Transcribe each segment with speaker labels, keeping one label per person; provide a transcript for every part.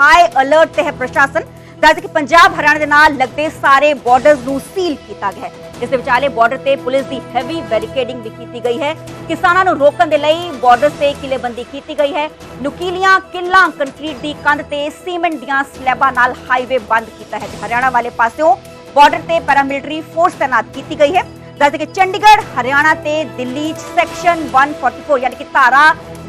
Speaker 1: High alert ਤੇ ਹੈ ਪ੍ਰਸ਼ਾਸਨ। ਦੱਸ ਕਿ ਪੰਜਾਬ ਹਰਿਆਣਾ ਦੇ ਨਾਲ ਲੱਗਦੇ ਸਾਰੇ ਬਾਰਡਰਸ ਨੂੰ ਸੀਲ ਕੀਤਾ ਗਿਆ ਹੈ। ਇਸ ਦੇ ਵਿਚਾਲੇ ਬਾਰਡਰ ਤੇ ਪੁਲਿਸ ਦੀ ਹੈਵੀ ਬੈਰੀਕੇਡਿੰਗ ਵੀ ਕੀਤੀ ਗਈ ਹੈ। ਕਿਸਾਨਾਂ ਨੂੰ ਰੋਕਣ ਦੇ ਲਈ ਬਾਰਡਰ ਤੇ ਕਿਲੇਬੰਦੀ ਕੀਤੀ ਗਈ ਹੈ। ਨੁਕੀਲੀਆਂ ਕਿੱਲਾਂ ਕੰਕਰੀਟ ਦੀ ਕੰਧ ਤੇ ਸੀਮੈਂਟ ਦੀਆਂ ਸਲੈਬਾਂ ਨਾਲ ਹਾਈਵੇ ਬੰਦ ਕੀਤਾ ਹੈ। ਤੇ ਹਰਿਆਣਾ ਵਾਲੇ ਪਾਸਿਓਂ ਬਾਰਡਰ ਤੇ ਪੈਰਾਮਿਲਟਰੀ ਫੋਰਸ ਤਾਇਨਾਤ ਕੀਤੀ ਗਈ ਹੈ। ਦੱਸਦੇ ਕਿ ਚੰਡੀਗੜ੍ਹ, ਹਰਿਆਣਾ ਤੇ ਦਿੱਲੀ 'ਚ ਸੈਕਸ਼ਨ 144 ਯਾਨੀ ਕਿ ਧਾਰਾ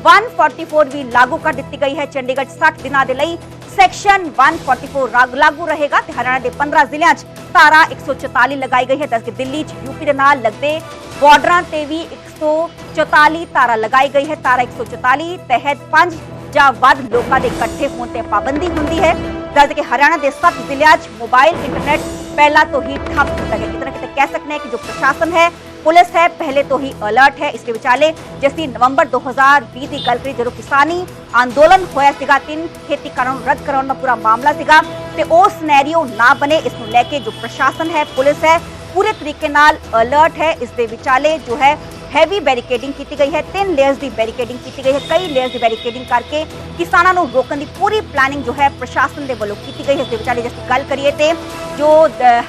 Speaker 1: 144 ਵੀ ਲਾਗੂ ਕਰ ਦਿੱਤੀ ਗਈ ਹੈ। ਚੰਡੀਗੜ੍ਹ 60 ਦਿਨਾਂ ਦੇ ਲਈ ਸੈਕਸ਼ਨ 144 ਲਾਗੂ ਰਹੇਗਾ ਤੇ ਹਰਿਆਣਾ ਦੇ 15 ਜ਼ਿਲ੍ਹਿਆਂ 'ਚ ਧਾਰਾ 144 ਲਗਾਈ ਗਈ ਹੈ। ਦੱਸ ਕਿ ਦਿੱਲੀ 'ਚ ਯੂਪੀ ਦੇ ਨਾਲ ਲੱਗਦੇ ਬਾਰਡਰਾਂ ਤੇ ਵੀ 144 ਧਾਰਾ ਲਗਾਈ ਗਈ ਹੈ। ਧਾਰਾ 144 ਤਹਿਤ 5 ਜਾਂ ਵੱਧ ਲੋਕਾਂ ਦੇ ਇਕੱਠੇ ਹੋਣ ਤੇ ਪਾਬੰਦੀ ਹੁੰਦੀ ਹੈ। ਦੱਸ ਕਿ ਹਰਿਆਣਾ ਦੇ 7 ਜ਼ਿਲ੍ਹਿਆਂ 'ਚ ਮੋਬਾਈਲ, ਇੰਟਰਨੈਟ ਪਹਿਲਾਂ ਤੋਂ ਹੀ ਠੱਪ ਕੀਤਾ ਗਿਆ। ਕਿਤੇ ਨਾ ਕਿਤੇ ਕਹਿ ਸਕਨੇ ਕਿ ਜੋ ਪ੍ਰਸ਼ਾਸਨ ਹੈ ਪੁਲਿਸ ਹੈ ਪਹਿਲੇ ਤੋਂ ਹੀ ਅਲਰਟ ਹੈ ਇਸ ਦੇ ਵਿਚਾਲੇ ਜਿਸ ਦੀ ਨਵੰਬਰ 2020 ਦੀ ਗੱਲ ਕਰੀ ਜਦੋਂ ਕਿਸਾਨੀ ਅੰਦੋਲਨ ਹੋਇਆ ਸੀਗਾ ਤਿੰਨ ਖੇਤੀ ਕਾਨੂੰਨ ਰੱਦ ਕਰਾਉਣ ਦਾ ਪੂਰਾ ਮਾਮਲਾ ਸੀਗਾ ਤੇ ਉਹ ਸਿਨੈਰੀਓ ਨਾ ਬਣੇ ਇਸ ਨੂੰ ਲੈ ਕੇ ਜੋ ਪ੍ਰਸ਼ਾਸਨ ਹੈ ਪੁਲਿਸ ਹੈ ਪੂਰੇ ਤਰੀਕੇ ਨਾਲ ਅਲਰਟ ਹੈ ਇਸ ਦੇ ਵਿਚਾਲੇ ਜੋ ਹੈ ਹੈਵੀ ਬੈਰੀਕੇਡਿੰਗ ਕੀਤੀ ਗਈ ਹੈ ਤਿੰਨ ਲੇਅਰਸ ਦੀ ਬੈਰੀਕੇਡਿੰਗ ਕੀਤੀ ਗਈ ਹੈ ਕਈ ਲੇਅਰਸ ਦੀ ਬੈਰੀਕੇਡਿੰਗ ਕਰਕੇ ਕਿਸਾਨਾਂ ਨੂੰ ਰੋਕਣ ਦੀ ਪੂਰੀ ਪਲਾਨਿੰਗ ਜੋ ਹੈ ਪ੍ਰਸ਼ਾਸਨ ਦੇ ਵੱਲੋਂ ਕੀਤੀ ਗਈ ਹੈ ਇਸ ਦੇ ਵਿਚਾਲੇ ਜੇ ਗੱਲ ਕਰੀਏ ਤੇ ਜੋ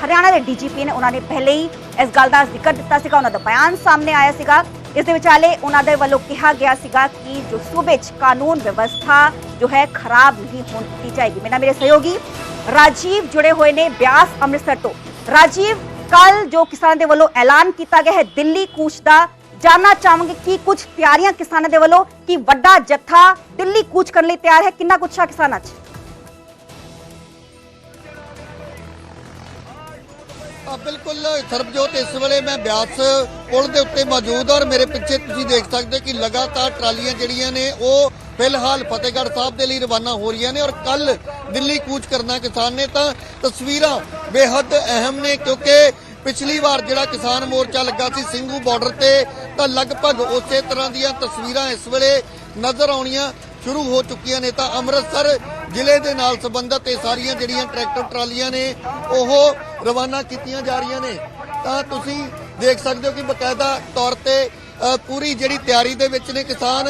Speaker 1: ਹਰਿਆਣਾ ਦੇ ਡੀਜੀਪੀ ਨੇ ਉਹਨਾਂ ਨੇ ਪਹਿਲੇ ਹੀ ਇਸ ਗੱਲ ਦਾ ਜ਼ਿਕਰ ਦਿੱਤਾ ਸੀਗਾ, ਉਹਨਾਂ ਦਾ ਬਿਆਨ ਸਾਹਮਣੇ ਆਇਆ ਸੀਗਾ। ਇਸ ਦੇ ਵਿਚਾਲੇ ਉਹਨਾਂ ਦੇ ਵੱਲੋਂ ਕਿਹਾ ਗਿਆ ਸੀਗਾ ਕਿ ਜੋ ਸੂਬੇ 'ਚ ਕਾਨੂੰਨ ਵਿਵਸਥਾ ਜੋ ਹੈ, ਖਰਾਬ ਨਹੀਂ ਹੋਣ ਦਿੱਤੀ ਜਾਏਗੀ। ਮੇਰਾ ਮੇਰੇ ਸਹਿਯੋਗੀ ਰਾਜੀਵ ਜੁੜੇ ਹੋਏ ਨੇ ਬਿਆਸ ਅੰਮ੍ਰਿਤਸਰ ਤੋਂ। ਰਾਜੀਵ ਕੱਲ ਜੋ ਕਿਸਾਨਾਂ ਦੇ ਵੱਲੋਂ ਐਲਾਨ ਕੀਤਾ ਗਿਆ ਹੈ ਦਿੱਲੀ ਕੂਚ ਦਾ, ਜਾਨਣਾ ਚਾਹਾਂਗੇ ਕਿ ਕੁਝ ਤਿਆਰੀਆਂ ਕਿਸਾਨਾਂ ਦੇ ਵੱਲੋਂ, ਕਿ ਵੱਡਾ ਜੱਥਾ ਦਿੱਲੀ ਕੂਚ ਕਰਨ ਲਈ ਤਿਆਰ ਹੈ, ਕਿੰਨਾ ਕੁਛ ਆ ਕਿਸਾਨਾਂ 'ਚ?
Speaker 2: ਬਿਲਕੁਲ ਸਰਬਜੋਤ, ਇਸ ਵੇਲੇ ਮੈਂ ਬਿਆਸ ਪੁਲ ਦੇ ਉੱਤੇ ਮੌਜੂਦ ਹਾਂ ਔਰ ਮੇਰੇ ਪਿੱਛੇ ਤੁਸੀਂ ਦੇਖ ਸਕਦੇ ਹੋ ਕਿ ਲਗਾਤਾਰ ਟਰਾਲੀਆਂ ਜਿਹੜੀਆਂ ਨੇ, ਉਹ ਫਿਲਹਾਲ ਫਤਿਹਗੜ੍ਹ ਸਾਹਿਬ ਦੇ ਲਈ ਰਵਾਨਾ ਹੋ ਰਹੀਆਂ ਨੇ ਔਰ ਕੱਲ ਦਿੱਲੀ ਕੂਚ ਕਰਨਾ ਕਿਸਾਨ ਨੇ, ਤਾਂ ਤਸਵੀਰਾਂ ਬੇਹੱਦ ਅਹਿਮ ਨੇ ਕਿਉਂਕਿ ਪਿਛਲੀ ਵਾਰ ਜਿਹੜਾ ਕਿਸਾਨ ਮੋਰਚਾ ਲੱਗਾ ਸੀ ਸਿੰਘੂ ਬਾਰਡਰ ਤੇ, ਤਾਂ ਲਗਭਗ ਉਸੇ ਤਰ੍ਹਾਂ ਦੀਆਂ ਤਸਵੀਰਾਂ ਇਸ ਵੇਲੇ ਨਜ਼ਰ ਆਉਣੀਆਂ ਸ਼ੁਰੂ ਹੋ ਚੁੱਕੀਆਂ ਨੇ ਤਾਂ ਅੰਮ੍ਰਿਤਸਰ ਜ਼ਿਲ੍ਹੇ ਦੇ ਨਾਲ ਸੰਬੰਧਤ ਇਹ ਸਾਰੀਆਂ ਜਿਹੜੀਆਂ ਟਰੈਕਟਰ ਟਰਾਲੀਆਂ ਨੇ, ਉਹ ਰਵਾਨਾ ਕੀਤੀਆਂ ਜਾ ਰਹੀਆਂ ਨੇ। ਤਾਂ ਤੁਸੀਂ ਦੇਖ ਸਕਦੇ ਹੋ ਕਿ ਬਕਾਇਦਾ ਤੌਰ ਤੇ ਪੂਰੀ ਜਿਹੜੀ ਤਿਆਰੀ ਦੇ ਵਿੱਚ ਨੇ ਕਿਸਾਨ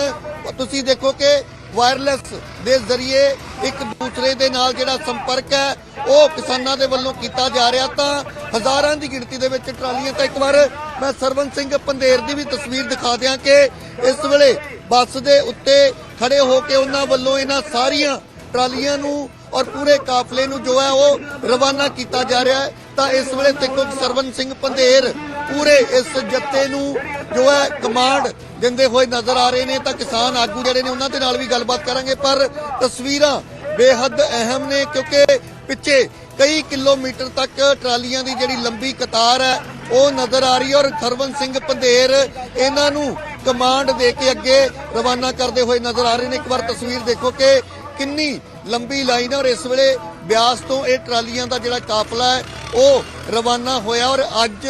Speaker 2: ਤੁਸੀਂ ਦੇਖੋ ਕਿ ਵਾਇਰਲੈਸ ਦੇ ਜ਼ਰੀਏ ਇੱਕ ਦੂਸਰੇ ਦੇ ਨਾਲ ਜਿਹੜਾ ਸੰਪਰਕ ਹੈ, ਉਹ ਕਿਸਾਨਾਂ ਦੇ ਵੱਲੋਂ ਕੀਤਾ ਜਾ ਰਿਹਾ। ਤਾਂ ਹਜ਼ਾਰਾਂ ਦੀ ਗਿਣਤੀ ਦੇ ਵਿੱਚ ਟਰਾਲੀਆਂ, ਤਾਂ ਇੱਕ ਵਾਰ ਮੈਂ ਸਰਵਨ ਸਿੰਘ ਪੰਦੇਰ ਦੀ ਵੀ ਤਸਵੀਰ ਦਿਖਾ ਦਿਆਂ ਕਿ ਇਸ ਵੇਲੇ ਬੱਸ ਦੇ ਉੱਤੇ ਖੜੇ ਹੋ ਕੇ ਉਹਨਾਂ ਵੱਲੋਂ ਇਹਨਾਂ ਸਾਰੀਆਂ ਟਰਾਲੀਆਂ ਨੂੰ ਔਰ ਪੂਰੇ ਕਾਫਲੇ ਨੂੰ ਜੋ ਹੈ ਉਹ ਰਵਾਨਾ ਕੀਤਾ ਜਾ ਰਿਹਾ ਹੈ। ਤਾਂ ਇਸ ਵੇਲੇ ਦੇਖੋ ਕਿ ਸਰਵਨ ਸਿੰਘ ਪੰਧੇਰ ਪੂਰੇ ਇਸ ਜੱਥੇ ਨੂੰ ਜੋ ਹੈ ਕਮਾਂਡ ਦਿੰਦੇ ਹੋਏ ਨਜ਼ਰ ਆ ਰਹੇ ਨੇ। ਤਾਂ ਕਿਸਾਨ ਆਗੂ ਜਿਹੜੇ ਨੇ ਉਹਨਾਂ ਦੇ ਨਾਲ ਵੀ ਗੱਲਬਾਤ ਕਰਾਂਗੇ। ਪਰ ਤਸਵੀਰਾਂ ਬੇਹੱਦ ਅਹਿਮ ਨੇ ਕਿਉਂਕਿ ਪਿੱਛੇ ਕਈ ਕਿਲੋਮੀਟਰ ਤੱਕ ਟਰਾਲੀਆਂ ਦੀ ਜਿਹੜੀ ਲੰਬੀ ਕਤਾਰ ਹੈ ਉਹ ਨਜ਼ਰ ਆ ਰਹੀ ਔਰ ਸਰਵਨ ਸਿੰਘ ਪੰਧੇਰ ਇਹਨਾਂ ਨੂੰ ਕਮਾਂਡ ਦੇ ਕੇ ਅੱਗੇ ਰਵਾਨਾ ਕਰਦੇ ਹੋਏ ਨਜ਼ਰ ਆ ਰਹੇ ਨੇ। ਇੱਕ ਵਾਰ ਤਸਵੀਰ ਦੇਖੋ ਕਿ ਕਿੰਨੀ ਲੰਬੀ ਲਾਈਨ ਹੈ ਔਰ ਇਸ ਵੇਲੇ ਬਿਆਸ ਤੋਂ ਇਹ ਟਰਾਲੀਆਂ ਦਾ ਜਿਹੜਾ ਕਾਫਲਾ ਹੈ, ਉਹ ਰਵਾਨਾ ਹੋਇਆ ਔਰ ਅੱਜ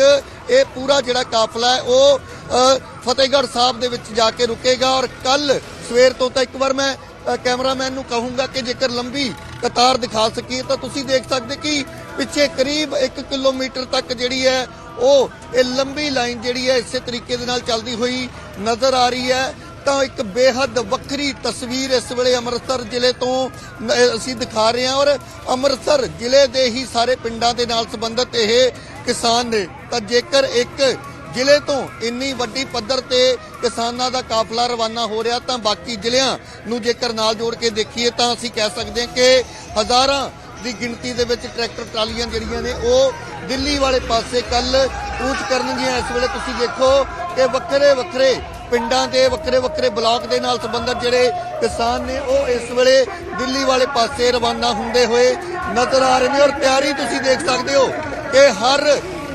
Speaker 2: ਇਹ ਪੂਰਾ ਜਿਹੜਾ ਕਾਫਲਾ ਹੈ, ਉਹ ਫਤਿਹਗੜ੍ਹ ਸਾਹਿਬ ਦੇ ਵਿੱਚ ਜਾ ਕੇ ਰੁਕੇਗਾ ਔਰ ਕੱਲ ਸਵੇਰ ਤੋਂ ਤਾਂ ਇੱਕ ਵਾਰ ਮੈਂ ਕੈਮਰਾਮੈਨ ਨੂੰ ਕਹੂੰਗਾ ਕਿ ਜੇਕਰ ਲੰਬੀ ਕਤਾਰ ਦਿਖਾ ਸਕੀਏ ਤਾਂ ਤੁਸੀਂ ਦੇਖ ਸਕਦੇ ਕਿ ਪਿੱਛੇ ਕਰੀਬ 1 ਕਿਲੋਮੀਟਰ ਤੱਕ ਜਿਹੜੀ ਹੈ ਉਹ ਇਹ ਲੰਬੀ ਲਾਈਨ ਜਿਹੜੀ ਹੈ ਇਸੇ ਤਰੀਕੇ ਦੇ ਨਾਲ ਚੱਲਦੀ ਹੋਈ ਨਜ਼ਰ ਆ ਰਹੀ ਹੈ। ਤਾਂ ਇੱਕ ਬੇਹੱਦ ਵੱਖਰੀ ਤਸਵੀਰ ਇਸ ਵੇਲੇ ਅੰਮ੍ਰਿਤਸਰ ਜ਼ਿਲ੍ਹੇ ਤੋਂ ਅਸੀਂ ਦਿਖਾ ਰਹੇ ਹਾਂ ਔਰ ਅੰਮ੍ਰਿਤਸਰ ਜ਼ਿਲ੍ਹੇ ਦੇ ਹੀ ਸਾਰੇ ਪਿੰਡਾਂ ਦੇ ਨਾਲ ਸੰਬੰਧਿਤ ਇਹ ਕਿਸਾਨ ਨੇ। ਤਾਂ ਜੇਕਰ ਇੱਕ ਜ਼ਿਲ੍ਹੇ ਤੋਂ ਇੰਨੀ ਵੱਡੀ ਪੱਧਰ ਤੇ ਕਿਸਾਨਾਂ ਦਾ ਕਾਫਲਾ ਰਵਾਨਾ ਹੋ ਰਿਹਾ ਤਾਂ ਬਾਕੀ ਜ਼ਿਲ੍ਹਿਆਂ ਨੂੰ ਜੇਕਰ ਨਾਲ ਜੋੜ ਕੇ ਦੇਖੀਏ ਤਾਂ ਅਸੀਂ ਕਹਿ ਸਕਦੇ ਹਾਂ ਕਿ ਹਜ਼ਾਰਾਂ ਦੀ ਗਿਣਤੀ ਦੇ ਵਿੱਚ ਟਰੈਕਟਰ ਟਰਾਲੀਆਂ ਜਿਹੜੀਆਂ ਨੇ, ਉਹ ਦਿੱਲੀ ਵਾਲੇ ਪਾਸੇ ਕੱਲ ਕੂਚ ਕਰਨਗੀਆਂ। ਇਸ ਵੇਲੇ ਤੁਸੀਂ ਦੇਖੋ ਕਿ ਵੱਖਰੇ ਵੱਖਰੇ ਪਿੰਡਾਂ ਦੇ, ਵੱਖਰੇ ਵੱਖਰੇ ਬਲਾਕ ਦੇ ਨਾਲ ਸੰਬੰਧਿਤ ਜਿਹੜੇ ਕਿਸਾਨ ਨੇ, ਉਹ ਇਸ ਵੇਲੇ ਦਿੱਲੀ ਵਾਲੇ ਪਾਸੇ ਰਵਾਨਾ ਹੁੰਦੇ ਹੋਏ ਨਜ਼ਰ ਆ ਰਹੇ ਨੇ। ਔਰ ਤਿਆਰੀ ਤੁਸੀਂ ਦੇਖ ਸਕਦੇ ਹੋ ਕਿ ਹਰ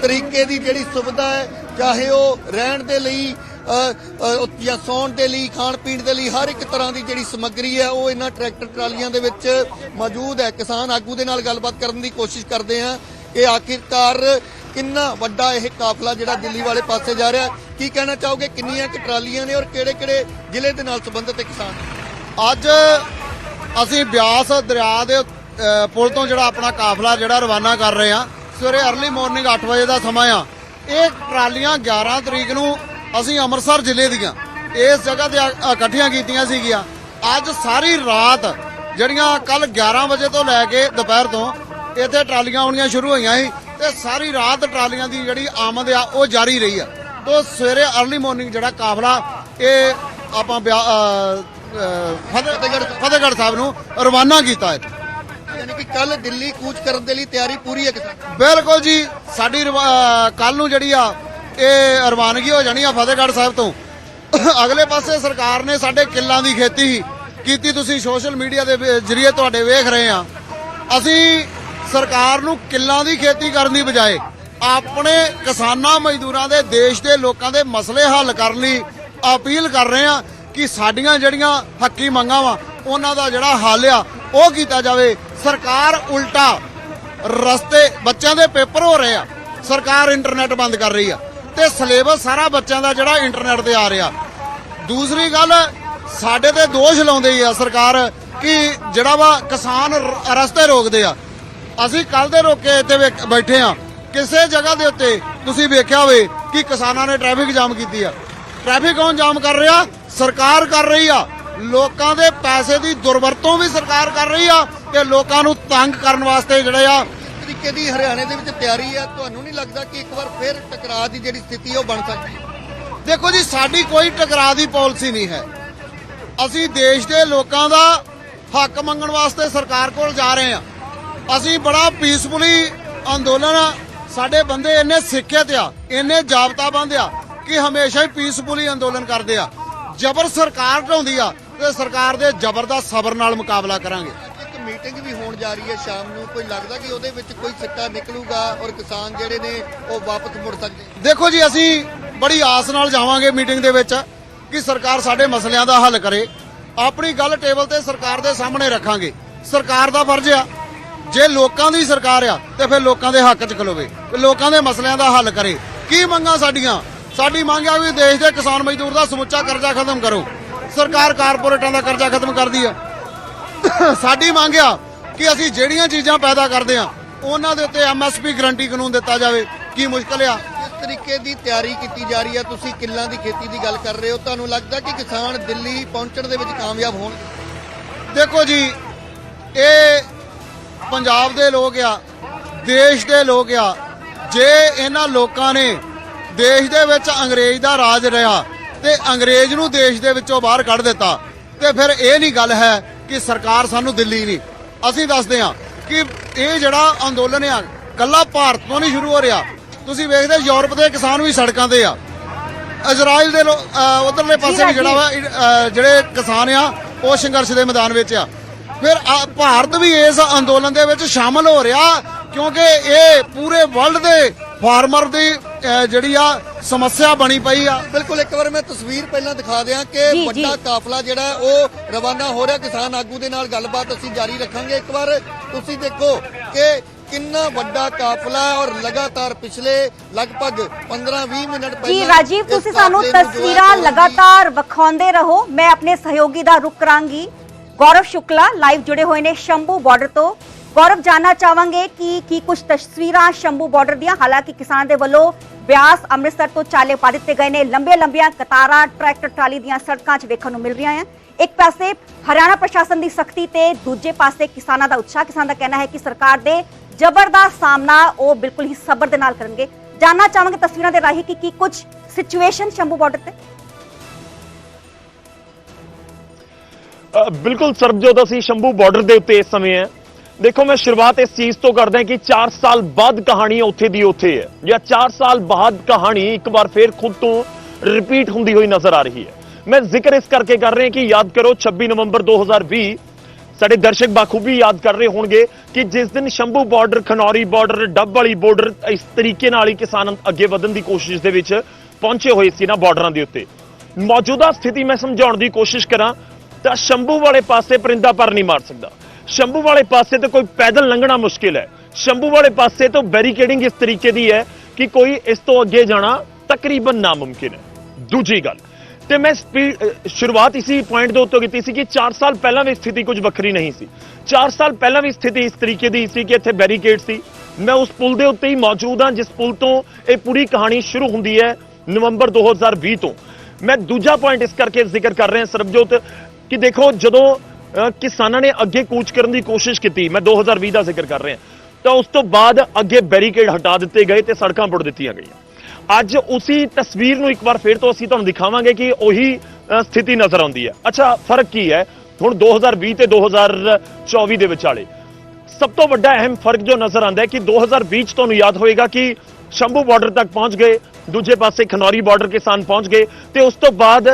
Speaker 2: ਤਰੀਕੇ ਦੀ ਜਿਹੜੀ ਸੁਵਿਧਾ ਹੈ, ਚਾਹੇ ਉਹ ਰਹਿਣ ਦੇ ਲਈ ਜਾਂ ਸੌਣ ਦੇ ਲਈ, ਖਾਣ ਪੀਣ ਦੇ ਲਈ ਹਰ ਇੱਕ ਤਰ੍ਹਾਂ ਦੀ ਜਿਹੜੀ ਸਮੱਗਰੀ ਹੈ, ਉਹ ਇਹਨਾਂ ਟਰੈਕਟਰ ਟਰਾਲੀਆਂ ਦੇ ਵਿੱਚ ਮੌਜੂਦ ਹੈ। ਕਿਸਾਨ ਆਗੂ ਦੇ ਨਾਲ ਗੱਲਬਾਤ ਕਰਨ ਦੀ ਕੋਸ਼ਿਸ਼ ਕਰਦੇ ਆ। ਕਿ ਆਖਿਰਕਾਰ ਕਿੰਨਾ ਵੱਡਾ ਇਹ ਕਾਫਲਾ ਜਿਹੜਾ ਦਿੱਲੀ ਵਾਲੇ ਪਾਸੇ ਜਾ ਰਿਹਾ ਕੀ ਕਹਿਣਾ ਚਾਹੋਗੇ? ਕਿੰਨੀਆਂ ਕਿ ਟਰਾਲੀਆਂ ਨੇ ਔਰ ਕਿਹੜੇ ਕਿਹੜੇ ਜ਼ਿਲ੍ਹੇ ਦੇ ਨਾਲ ਸੰਬੰਧਿਤ ਕਿਸਾਨ?
Speaker 3: ਅੱਜ ਅਸੀਂ ਬਿਆਸ ਦਰਿਆ ਦੇ ਪੁਲ ਤੋਂ ਜਿਹੜਾ ਆਪਣਾ ਕਾਫਲਾ ਜਿਹੜਾ ਰਵਾਨਾ ਕਰ ਰਹੇ ਆ ਸਵੇਰੇ अर्ਲੀ ਮਾਰਨਿੰਗ 8 ਵਜੇ ਦਾ ਸਮਾਂ ਆ। ਇਹ ਟਰਾਲੀਆਂ 11 ਤਰੀਕ ਨੂੰ ਅਸੀਂ ਅੰਮ੍ਰਿਤਸਰ ਜ਼ਿਲ੍ਹੇ ਦੀਆਂ ਇਸ ਜਗ੍ਹਾ ਤੇ ਇਕੱਠੀਆਂ ਕੀਤੀਆਂ ਸੀਗੀਆਂ। ਅੱਜ ਸਾਰੀ ਰਾਤ ਜਿਹੜੀਆਂ ਕੱਲ 11 ਵਜੇ ਤੋਂ ਲੈ ਕੇ ਦੁਪਹਿਰ ਤੋਂ ਇੱਥੇ ਟਰਾਲੀਆਂ ਆਉਣੀਆਂ ਸ਼ੁਰੂ ਹੋਈਆਂ ਸੀ ਤੇ ਸਾਰੀ ਰਾਤ ਟਰਾਲੀਆਂ ਦੀ ਜਿਹੜੀ ਆਮਦ ਆ ਉਹ ਜਾਰੀ ਰਹੀ ਆ। ਤੋਂ ਸਵੇਰੇ अर्ਲੀ ਮਾਰਨਿੰਗ ਜਿਹੜਾ ਕਾਫਲਾ ਇਹ ਆਪਾਂ ਫਤਿਹਗੜ੍ਹ ਸਾਹਿਬ ਨੂੰ ਰਵਾਨਾ ਕੀਤਾ ਹੈ
Speaker 2: ਯਾਨੀ ਕਿ ਕੱਲ ਦਿੱਲੀ ਕੂਚ ਕਰਨ ਦੇ ਲਈ ਤਿਆਰੀ ਪੂਰੀ ਹੈ ਕਿਸਾਨ
Speaker 3: ਬਿਲਕੁਲ ਜੀ ਸਾਡੀ ਕੱਲ ਨੂੰ ਜਿਹੜੀ ਆ ਇਹ ਰਵਾਨਗੀ ਹੋ ਜਾਣੀ ਆ ਫਤਿਹਗੜ੍ਹ ਸਾਹਿਬ ਤੋਂ। ਅਗਲੇ ਪਾਸੇ ਸਰਕਾਰ ਨੇ ਸਾਡੇ ਕਿੱਲਾਂ ਦੀ ਖੇਤੀ ਕੀਤੀ, ਤੁਸੀਂ ਸੋਸ਼ਲ ਮੀਡੀਆ ਦੇ ਜ਼ਰੀਏ ਤੁਹਾਡੇ ਵੇਖ ਰਹੇ ਆ। ਅਸੀਂ ਸਰਕਾਰ ਨੂੰ ਕਿੱਲਾਂ ਦੀ ਖੇਤੀ ਕਰਨ ਦੀ ਬਜਾਏ ਆਪਣੇ ਕਿਸਾਨਾਂ, ਮਜ਼ਦੂਰਾਂ ਦੇ ਦੇਸ਼ ਦੇ ਲੋਕਾਂ ਦੇ ਮਸਲੇ ਹੱਲ ਕਰਨ ਲਈ ਅਪੀਲ ਕਰ ਰਹੇ ਆ ਕਿ ਸਾਡੀਆਂ ਜਿਹੜੀਆਂ ਹੱਕੀ ਮੰਗਾਂ ਵਾ, ਉਹਨਾਂ ਦਾ ਜਿਹੜਾ ਹੱਲ ਆ, ਉਹ ਕੀਤਾ ਜਾਵੇ। ਸਰਕਾਰ ਉਲਟਾ ਰਸਤੇ ਬੱਚਿਆਂ ਦੇ ਪੇਪਰ ਹੋ ਰਹੇ ਆ। ਸਰਕਾਰ ਇੰਟਰਨੈਟ ਬੰਦ ਕਰ ਰਹੀ ਆ। ਤੇ ਸਿਲੇਬਸ ਸਾਰਾ ਬੱਚਿਆਂ ਦਾ ਜਿਹੜਾ ਇੰਟਰਨੈਟ ਤੇ ਆ ਰਿਹਾ। ਦੂਸਰੀ ਗੱਲ, ਸਾਡੇ ਤੇ ਦੋਸ਼ ਲਾਉਂਦੇ ਆ ਸਰਕਾਰ ਕਿ ਜਿਹੜਾ ਵਾ ਕਿਸਾਨ ਰਸਤੇ ਰੋਕਦੇ ਆ। ਅਸੀਂ ਕੱਲ ਦੇ ਰੋਕੇ ਇੱਥੇ ਬੈਠੇ ਆ। ਕਿਸੇ ਜਗ੍ਹਾ ਦੇ ਉੱਤੇ ਤੁਸੀਂ ਵੇਖਿਆ ਹੋਵੇ ਕਿ ਕਿਸਾਨਾਂ ਨੇ ਟ੍ਰੈਫਿਕ ਜਾਮ ਕੀਤੀ ਆ। ਟ੍ਰੈਫਿਕ ਕੌਣ ਜਾਮ ਕਰ ਰਿਹਾ? ਸਰਕਾਰ ਕਰ ਰਹੀ ਆ। ਲੋਕਾਂ ਦੇ ਪੈਸੇ ਦੀ ਦੁਰਵਰਤੋਂ ਵੀ ਸਰਕਾਰ ਕਰ ਰਹੀ ਆ ਤੇ ਲੋਕਾਂ ਨੂੰ ਤੰਗ ਕਰਨ ਵਾਸਤੇ ਜਿਹੜੇ ਆ
Speaker 2: ਤਰੀਕੇ ਦੀ ਹਰਿਆਣੇ ਦੇ ਵਿੱਚ ਤਿਆਰੀ ਆ, ਤੁਹਾਨੂੰ ਨਹੀਂ ਲੱਗਦਾ ਕਿ ਇੱਕ ਵਾਰ ਫਿਰ ਟਕਰਾਅ ਦੀ ਜਿਹੜੀ ਸਥਿਤੀ ਉਹ ਬਣ ਸਕਦੀ ਹੈ?
Speaker 3: ਦੇਖੋ ਜੀ, ਸਾਡੀ ਕੋਈ ਟਕਰਾਅ ਦੀ ਪਾਲਿਸੀ ਨਹੀਂ ਹੈ। ਅਸੀਂ ਦੇਸ਼ ਦੇ ਲੋਕਾਂ ਦਾ ਹੱਕ ਮੰਗਣ ਵਾਸਤੇ ਸਰਕਾਰ ਕੋਲ ਜਾ ਰਹੇ ਹਾਂ। ਅਸੀਂ ਬੜਾ ਪੀਸਫੁਲੀ ਅੰਦੋਲਨ ਸਾਡੇ ਬੰਦੇ ਇੰਨੇ ਸਿੱਖਿਅਤ ਆ, ਇੰਨੇ ਜਾਬਤਾਬੰਦ ਆ ਕਿ ਹਮੇਸ਼ਾ ਹੀ ਪੀਸਫੁਲੀ ਅੰਦੋਲਨ ਕਰਦੇ ਆ। ਜ਼ਬਰ ਸਰਕਾਰ ਢਾਉਂਦੀ ਆ ਤੇ ਸਰਕਾਰ ਦੇ ਜ਼ਬਰ ਦਾ ਸਬਰ ਨਾਲ ਮੁਕਾਬਲਾ ਕਰਾਂਗੇ।
Speaker 2: ਇੱਕ ਮੀਟਿੰਗ ਵੀ ਜਾ ਰਹੀ ਹੈ ਸ਼ਾਮ ਨੂੰ, ਕੋਈ ਲੱਗਦਾ ਕਿ ਉਹਦੇ ਵਿੱਚ ਕੋਈ ਸਿੱਟਾ ਨਿਕਲੂਗਾ ਔਰ ਕਿਸਾਨ ਜਿਹੜੇ ਨੇ ਉਹ ਵਾਪਸ ਮੁੜ ਸਕਦੇ
Speaker 3: ਦੇਖੋ ਜੀ, ਅਸੀਂ ਬੜੀ ਆਸ ਨਾਲ ਜਾਵਾਂਗੇ ਮੀਟਿੰਗ ਦੇ ਵਿੱਚ ਕਿ ਸਰਕਾਰ ਸਾਡੇ ਮਸਲਿਆਂ ਦਾ ਹੱਲ ਕਰੇ। ਆਪਣੀ ਗੱਲ ਟੇਬਲ ਤੇ ਸਰਕਾਰ ਦੇ ਸਾਹਮਣੇ ਰੱਖਾਂਗੇ। ਸਰਕਾਰ ਦਾ ਫਰਜ਼ ਆ। ਜੇ ਲੋਕਾਂ ਦੀ ਸਰਕਾਰ ਆ, ਤੇ ਫਿਰ ਲੋਕਾਂ ਦੇ ਹੱਕ 'ਚ ਖਲੋਵੇ। ਲੋਕਾਂ ਦੇ ਮਸਲਿਆਂ ਦਾ ਹੱਲ ਕਰੇ। ਕੀ ਮੰਗਾਂ ਸਾਡੀਆਂ? ਸਾਡੀ ਮੰਗ ਆ ਵੀ ਦੇਸ਼ ਦੇ ਕਿਸਾਨ ਮਜ਼ਦੂਰ ਦਾ ਸਮੁੱਚਾ ਕਰਜ਼ਾ ਖਤਮ ਕਰੋ। ਸਰਕਾਰ ਕਾਰਪੋਰੇਟਾਂ ਦਾ ਕਰਜ਼ਾ ਖਤਮ ਕਰਦੀ ਆ। ਸਾਡੀ ਮੰਗ ਆ ਕਿ ਅਸੀਂ ਜਿਹੜੀਆਂ ਚੀਜ਼ਾਂ ਪੈਦਾ ਕਰਦੇ ਆ ਉਹਨਾਂ ਦੇ ਉੱਤੇ ਐਮਐਸਪੀ ਗਰੰਟੀ ਕਾਨੂੰਨ ਦਿੱਤਾ ਜਾਵੇ। ਕੀ ਮੁਸ਼ਕਲ ਆ?
Speaker 2: ਕਿਸ ਤਰੀਕੇ ਦੀ ਤਿਆਰੀ ਕੀਤੀ ਜਾ ਰਹੀ ਹੈ ਤੁਸੀਂ ਕਿੱਲਾਂ ਦੀ ਖੇਤੀ ਦੀ ਗੱਲ ਕਰ ਰਹੇ ਹੋ। ਤੁਹਾਨੂੰ ਲੱਗਦਾ ਕਿ ਕਿਸਾਨ ਦਿੱਲੀ ਪਹੁੰਚਣ ਦੇ ਵਿੱਚ ਕਾਮਯਾਬ ਹੋਣਗੇ
Speaker 3: ਦੇਖੋ ਜੀ ਇਹ ਪੰਜਾਬ ਦੇ ਲੋਕ ਆ ਦੇਸ਼ ਦੇ ਲੋਕ ਆ। ਜੇ ਇਹਨਾਂ ਲੋਕਾਂ ਨੇ ਦੇਸ਼ ਦੇ ਵਿੱਚ ਅੰਗਰੇਜ਼ ਦਾ ਰਾਜ ਰਿਹਾ ਤੇ ਅੰਗਰੇਜ਼ ਨੂੰ ਦੇਸ਼ ਦੇ ਵਿੱਚੋਂ ਬਾਹਰ ਕੱਢ ਦਿੱਤਾ ਤੇ ਫਿਰ ਇਹ ਨਹੀਂ ਗੱਲ ਹੈ ਕਿ ਸਰਕਾਰ ਸਾਨੂੰ ਦਿੱਲੀ ਨਹੀਂ। ਅਸੀਂ ਦੱਸਦੇ ਹਾਂ ਕਿ ਇਹ ਜਿਹੜਾ ਅੰਦੋਲਨ ਆ ਕੱਲਾ ਭਾਰਤ ਤੋਂ ਨਹੀਂ ਸ਼ੁਰੂ ਹੋ ਰਿਹਾ। ਤੁਸੀਂ ਵੇਖਦੇ ਯੂਰਪ ਦੇ ਕਿਸਾਨ ਵੀ ਸੜਕਾਂ ਤੇ ਆ। ਇਜ਼ਰਾਈਲ ਦੇ ਉਧਰਲੇ ਪਾਸੇ ਵੀ ਜਿਹੜਾ ਵਾ ਜਿਹੜੇ ਕਿਸਾਨ ਆ ਉਹ ਸੰਘਰਸ਼ ਦੇ ਮੈਦਾਨ ਵਿੱਚ ਆ। ਫਿਰ ਭਾਰਤ ਵੀ ਇਸ ਅੰਦੋਲਨ ਦੇ ਵਿੱਚ ਸ਼ਾਮਲ ਹੋ ਰਿਹਾ ਕਿਉਂਕਿ ਇਹ ਪੂਰੇ ਵਰਲਡ ਦੇ ਫਾਰਮਰ ਦੀ ਜਿਹੜੀ ਆ ਸਮੱਸਿਆ ਬਣੀ ਪਈ ਆ।
Speaker 2: ਬਿਲਕੁਲ ਇੱਕ ਵਾਰ ਮੈਂ ਤਸਵੀਰ ਪਹਿਲਾਂ ਦਿਖਾ ਦਿਆਂ ਕਿ। ਵੱਡਾ ਕਾਫਲਾ ਜਿਹੜਾ ਉਹ ਰਵਾਨਾ ਹੋ ਰਿਹਾ। ਕਿਸਾਨ ਆਗੂ ਦੇ ਨਾਲ ਗੱਲਬਾਤ ਅਸੀਂ ਜਾਰੀ ਰੱਖਾਂਗੇ। ਇੱਕ ਵਾਰ ਤੁਸੀਂ ਦੇਖੋ ਕਿ ਕਿੰਨਾ ਵੱਡਾ ਕਾਫਲਾ ਹੈ ਔਰ ਲਗਾਤਾਰ ਪਿਛਲੇ ਲਗਭਗ 15-20 ਮਿੰਟ ਪਹਿਲਾਂ
Speaker 1: ਜੀ ਰਾਜੀਵ ਤੁਸੀਂ ਸਾਨੂੰ ਤਸਵੀਰਾਂ ਲਗਾਤਾਰ ਵਿਖਾਉਂਦੇ ਰਹੋ। ਮੈਂ ਆਪਣੇ ਸਹਿਯੋਗੀ ਦਾ ਰੁਕ ਕਰਾਂਗੀ। ਗੌਰਵ ਸ਼ੁਕਲਾ ਲਾਈਵ ਜੁੜੇ ਹੋਏ ਨੇ ਸ਼ੰਭੂ ਬਾਰਡਰ ਤੋਂ। ਗੌਰਵ ਜਾਨਣਾ ਚਾਹਾਂਗੇ ਕਿ ਕੀ ਕੁਝ ਤਸਵੀਰਾਂ ਸ਼ੰਭੂ ਬਾਰਡਰ ਦੀਆਂ? ਹਾਲਾਂਕਿ ਕਿਸਾਨ ਦੇ ਵੱਲੋਂ ਬਿਆਸ ਅੰਮ੍ਰਿਤਸਰ ਤੋਂ ਚਾਲੇ ਪਾ ਦਿੱਤੇ ਗਏ ਨੇ। ਲੰਬੇ ਲੰਬੀਆਂ ਕਤਾਰਾਂ ਟਰੈਕਟਰ ਟਰਾਲੀ ਦੀਆਂ ਸੜਕਾਂ 'ਚ ਵੇਖਣ ਨੂੰ ਮਿਲ ਰਹੀਆਂ ਹਨ ਇੱਕ ਪਾਸੇ ਹਰਿਆਣਾ ਪ੍ਰਸ਼ਾਸਨ ਦੀ ਸਖਤੀ ਤੇ ਦੂਜੇ ਪਾਸੇ ਕਿਸਾਨਾਂ ਦਾ ਉਤਸ਼ਾਹ। ਕਿਸਾਨ ਦਾ ਕਹਿਣਾ ਹੈ ਕਿ ਸਰਕਾਰ ਦੇ ਜ਼ਬਰ ਦਾ ਸਾਹਮਣਾ ਉਹ ਬਿਲਕੁਲ ਹੀ ਸਬਰ ਦੇ ਨਾਲ ਕਰਨਗੇ। ਜਾਨਣਾ ਚਾਹਾਂਗੇ ਤਸਵੀਰਾਂ ਦੇ ਰਾਹੀਂ ਕਿ ਕੀ ਕੁਝ ਸਿਚੁਏਸ਼ਨ ਸ਼ੰਭੂ ਬਾਰਡਰ ਤੇ?
Speaker 4: ਅ, ਬਿਲਕੁਲ ਸਰਬਜੋਤ ਅਸੀਂ ਸ਼ੰਭੂ ਬਾਰਡਰ ਦੇ ਉੱਤੇ ਇਸ ਸਮੇਂ ਹੈ ਦੇਖੋ, ਮੈਂ ਸ਼ੁਰੂਆਤ ਇਸ ਚੀਜ਼ ਤੋਂ ਕਰਦਾ ਕਿ 4 ਸਾਲ ਬਾਅਦ ਕਹਾਣੀ ਉੱਥੇ ਦੀ ਉੱਥੇ ਹੈ। ਜਾਂ 4 ਸਾਲ ਬਾਅਦ ਕਹਾਣੀ ਇੱਕ ਵਾਰ ਫੇਰ ਖੁਦ ਤੋਂ ਰਿਪੀਟ ਹੁੰਦੀ ਹੋਈ ਨਜ਼ਰ ਆ ਰਹੀ ਹੈ। ਮੈਂ ਜ਼ਿਕਰ ਇਸ ਕਰਕੇ ਕਰ ਰਿਹਾ ਕਿ ਯਾਦ ਕਰੋ 26 ਨਵੰਬਰ 2020 ਸਾਡੇ ਦਰਸ਼ਕ ਬਾਖੂਬੀ ਯਾਦ ਕਰ ਰਹੇ ਹੋਣਗੇ ਕਿ ਜਿਸ ਦਿਨ ਸ਼ੰਭੂ ਬਾਰਡਰ ਖਨੌਰੀ ਬਾਰਡਰ ਡੱਬ ਵਾਲੀ ਬਾਰਡਰ ਇਸ ਤਰੀਕੇ ਨਾਲ ਹੀ ਕਿਸਾਨ ਅੱਗੇ ਵਧਣ ਦੀ ਕੋਸ਼ਿਸ਼ ਦੇ ਵਿੱਚ ਪਹੁੰਚੇ ਹੋਏ ਸੀ ਨਾ ਬਾਰਡਰਾਂ ਦੇ ਉੱਤੇ। ਮੌਜੂਦਾ ਸਥਿਤੀ ਮੈਂ ਸਮਝਾਉਣ ਦੀ ਕੋਸ਼ਿਸ਼ ਕਰਾਂ ਤਾਂ ਸ਼ੰਭੂ ਵਾਲੇ ਪਾਸੇ ਪਰਿੰਦਾ ਪਰ ਨਹੀਂ ਮਾਰ ਸਕਦਾ। ਸ਼ੰਭੂ ਵਾਲੇ ਪਾਸੇ ਤੇ ਕੋਈ ਪੈਦਲ ਲੰਘਣਾ ਮੁਸ਼ਕਿਲ ਹੈ। ਸ਼ੰਭੂ ਵਾਲੇ ਪਾਸੇ ਤੋਂ ਬੈਰੀਕੇਡਿੰਗ ਇਸ ਤਰੀਕੇ ਦੀ ਹੈ ਕਿ ਕੋਈ ਇਸ ਤੋਂ ਅੱਗੇ ਜਾਣਾ ਤਕਰੀਬਨ ਨਾਮੁਮਕਿਨ ਹੈ। ਦੂਜੀ ਗੱਲ, ਤੇ ਮੈਂ ਸਪੀ- ਸ਼ੁਰੂਆਤ ਇਸੀ ਪੁਆਇੰਟ ਦੇ ਉੱਤੇ ਕੀਤੀ ਸੀ ਕਿ 4 ਸਾਲ ਪਹਿਲਾਂ ਵੀ ਸਥਿਤੀ ਕੁਝ ਵੱਖਰੀ ਨਹੀਂ ਸੀ। 4 ਸਾਲ ਪਹਿਲਾਂ ਵੀ ਸਥਿਤੀ ਇਸ ਤਰੀਕੇ ਦੀ ਸੀ ਕਿ ਇੱਥੇ ਬੈਰੀਕੇਡ ਸੀ। ਮੈਂ ਉਸ ਪੁਲ ਦੇ ਉੱਤੇ ਹੀ ਮੌਜੂਦ ਹਾਂ, ਜਿਸ ਪੁਲ ਤੋਂ ਇਹ ਪੂਰੀ ਕਹਾਣੀ ਸ਼ੁਰੂ ਹੁੰਦੀ ਹੈ ਨਵੰਬਰ 2020 ਤੋਂ। ਮੈਂ ਦੂਜਾ ਪੁਆਇੰਟ ਇਸ ਕਰਕੇ ਜ਼ਿਕਰ ਕਰ ਰਿਹਾ ਸਰਬਜੋਤ ਕਿ ਦੇਖੋ ਜਦੋਂ ਕਿਸਾਨਾਂ ਨੇ ਅੱਗੇ ਕੂਚ ਕਰਨ ਦੀ ਕੋਸ਼ਿਸ਼ ਕੀਤੀ। ਮੈਂ 2020 ਦਾ ਜ਼ਿਕਰ ਕਰ ਰਿਹਾ। ਤਾਂ ਉਸ ਤੋਂ ਬਾਅਦ ਅੱਗੇ ਬੈਰੀਕੇਡ ਹਟਾ ਦਿੱਤੇ ਗਏ ਤੇ ਸੜਕਾਂ ਪੁੱਟ ਦਿੱਤੀਆਂ ਗਈਆਂ। ਅੱਜ ਉਸੇ ਤਸਵੀਰ ਨੂੰ ਇੱਕ ਵਾਰ ਫੇਰ ਤੋਂ ਅਸੀਂ ਤੁਹਾਨੂੰ ਦਿਖਾਵਾਂਗੇ ਕਿ ਉਹੀ ਸਥਿਤੀ ਨਜ਼ਰ ਆਉਂਦੀ ਹੈ। ਅੱਛਾ, ਫ਼ਰਕ ਕੀ ਹੈ? ਹੁਣ 2020 ਤੇ 2024 ਦੇ ਵਿਚਾਲੇ ਸਭ ਤੋਂ ਵੱਡਾ ਅਹਿਮ ਫ਼ਰਕ ਜੋ ਨਜ਼ਰ ਆਉਂਦਾ ਹੈ ਕਿ 2020 ਚ ਤੁਹਾਨੂੰ ਯਾਦ ਹੋਏਗਾ ਕਿ ਸ਼ੰਭੂ ਬਾਰਡਰ ਤੱਕ ਪਹੁੰਚ ਗਏ, ਦੂਜੇ ਪਾਸੇ ਖਨੌਰੀ ਬਾਰਡਰ ਕਿਸਾਨ ਪਹੁੰਚ ਗਏ ਤੇ ਉਸ ਤੋਂ ਬਾਅਦ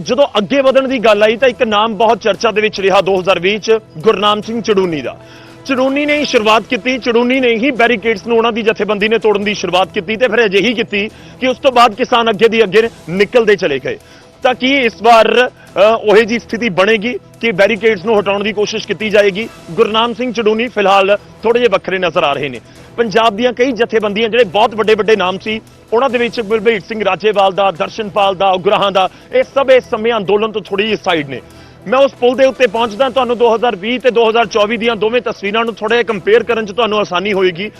Speaker 4: ਜਦੋਂ ਅੱਗੇ ਵਧਣ ਦੀ ਗੱਲ ਆਈ ਤਾਂ ਇੱਕ ਨਾਮ ਬਹੁਤ ਚਰਚਾ ਦੇ ਵਿੱਚ ਰਿਹਾ 2020 ਚ ਗੁਰਨਾਮ ਸਿੰਘ ਚੜੂਨੀ ਦਾ। ਚੜੂਨੀ ਨੇ ਹੀ ਸ਼ੁਰੂਆਤ ਕੀਤੀ ਚੜੂਨੀ ਨੇ ਹੀ ਬੈਰੀਕੇਡਸ ਨੂੰ ਉਹਨਾਂ ਦੀ ਜਥੇਬੰਦੀ ਨੇ ਤੋੜਨ ਦੀ ਸ਼ੁਰੂਆਤ ਕੀਤੀ ਤੇ ਫਿਰ ਅਜਿਹੀ ਕੀਤੀ ਕਿ ਉਸ ਤੋਂ ਬਾਅਦ ਕਿਸਾਨ ਅੱਗੇ ਦੀ ਅੱਗੇ ਨਿਕਲਦੇ ਚਲੇ ਗਏ। ਤਾਂ ਕੀ ਇਸ ਵਾਰ ਅ, ਉਹੇ ਜੀ ਸਥਿਤੀ ਬਣੇਗੀ ਕਿ ਬੈਰੀਕੇਡਸ ਨੂੰ ਹਟਾਉਣ ਦੀ ਕੋਸ਼ਿਸ਼ ਕੀਤੀ ਜਾਏਗੀ? ਗੁਰਨਾਮ ਸਿੰਘ ਚੜੂਨੀ ਫਿਲਹਾਲ ਥੋੜੇ ਜਿਹੇ ਵੱਖਰੇ ਨਜ਼ਰ ਆ ਰਹੇ ਨੇ। ਪੰਜਾਬ ਦੀਆਂ ਕਈ ਜਥੇਬੰਦੀਆਂ ਜਿਹੜੇ ਬਹੁਤ ਵੱਡੇ ਵੱਡੇ ਨਾਮ ਸੀ, ਉਹਨਾਂ ਦੇ ਵਿੱਚ ਬਲਬੀਰ ਸਿੰਘ ਰਾਜੇਵਾਲ ਦਾ ਦਰਸ਼ਨਪਾਲ ਦਾ, ਉਗਰਾਹਾਂ ਦਾ, ਇਹ ਸਭ ਇਸ ਸਮੇਂ ਅੰਦੋਲਨ ਤੋਂ ਥੋੜੀ ਸਾਈਡ ਨੇ। ਮੈਂ ਉਸ ਪੁਲ ਦੇ ਉੱਤੇ ਪਹੁੰਚਦਾ, ਤੁਹਾਨੂੰ 2020 ਤੇ 2024 ਦੀਆਂ ਦੋਵੇਂ ਤਸਵੀਰਾਂ ਨੂੰ ਥੋੜਾ ਜਿਹਾ ਕੰਪੇਅਰ ਕਰਨ 'ਚ ਤੁਹਾਨੂੰ ਆਸਾਨੀ ਹੋਏਗੀ।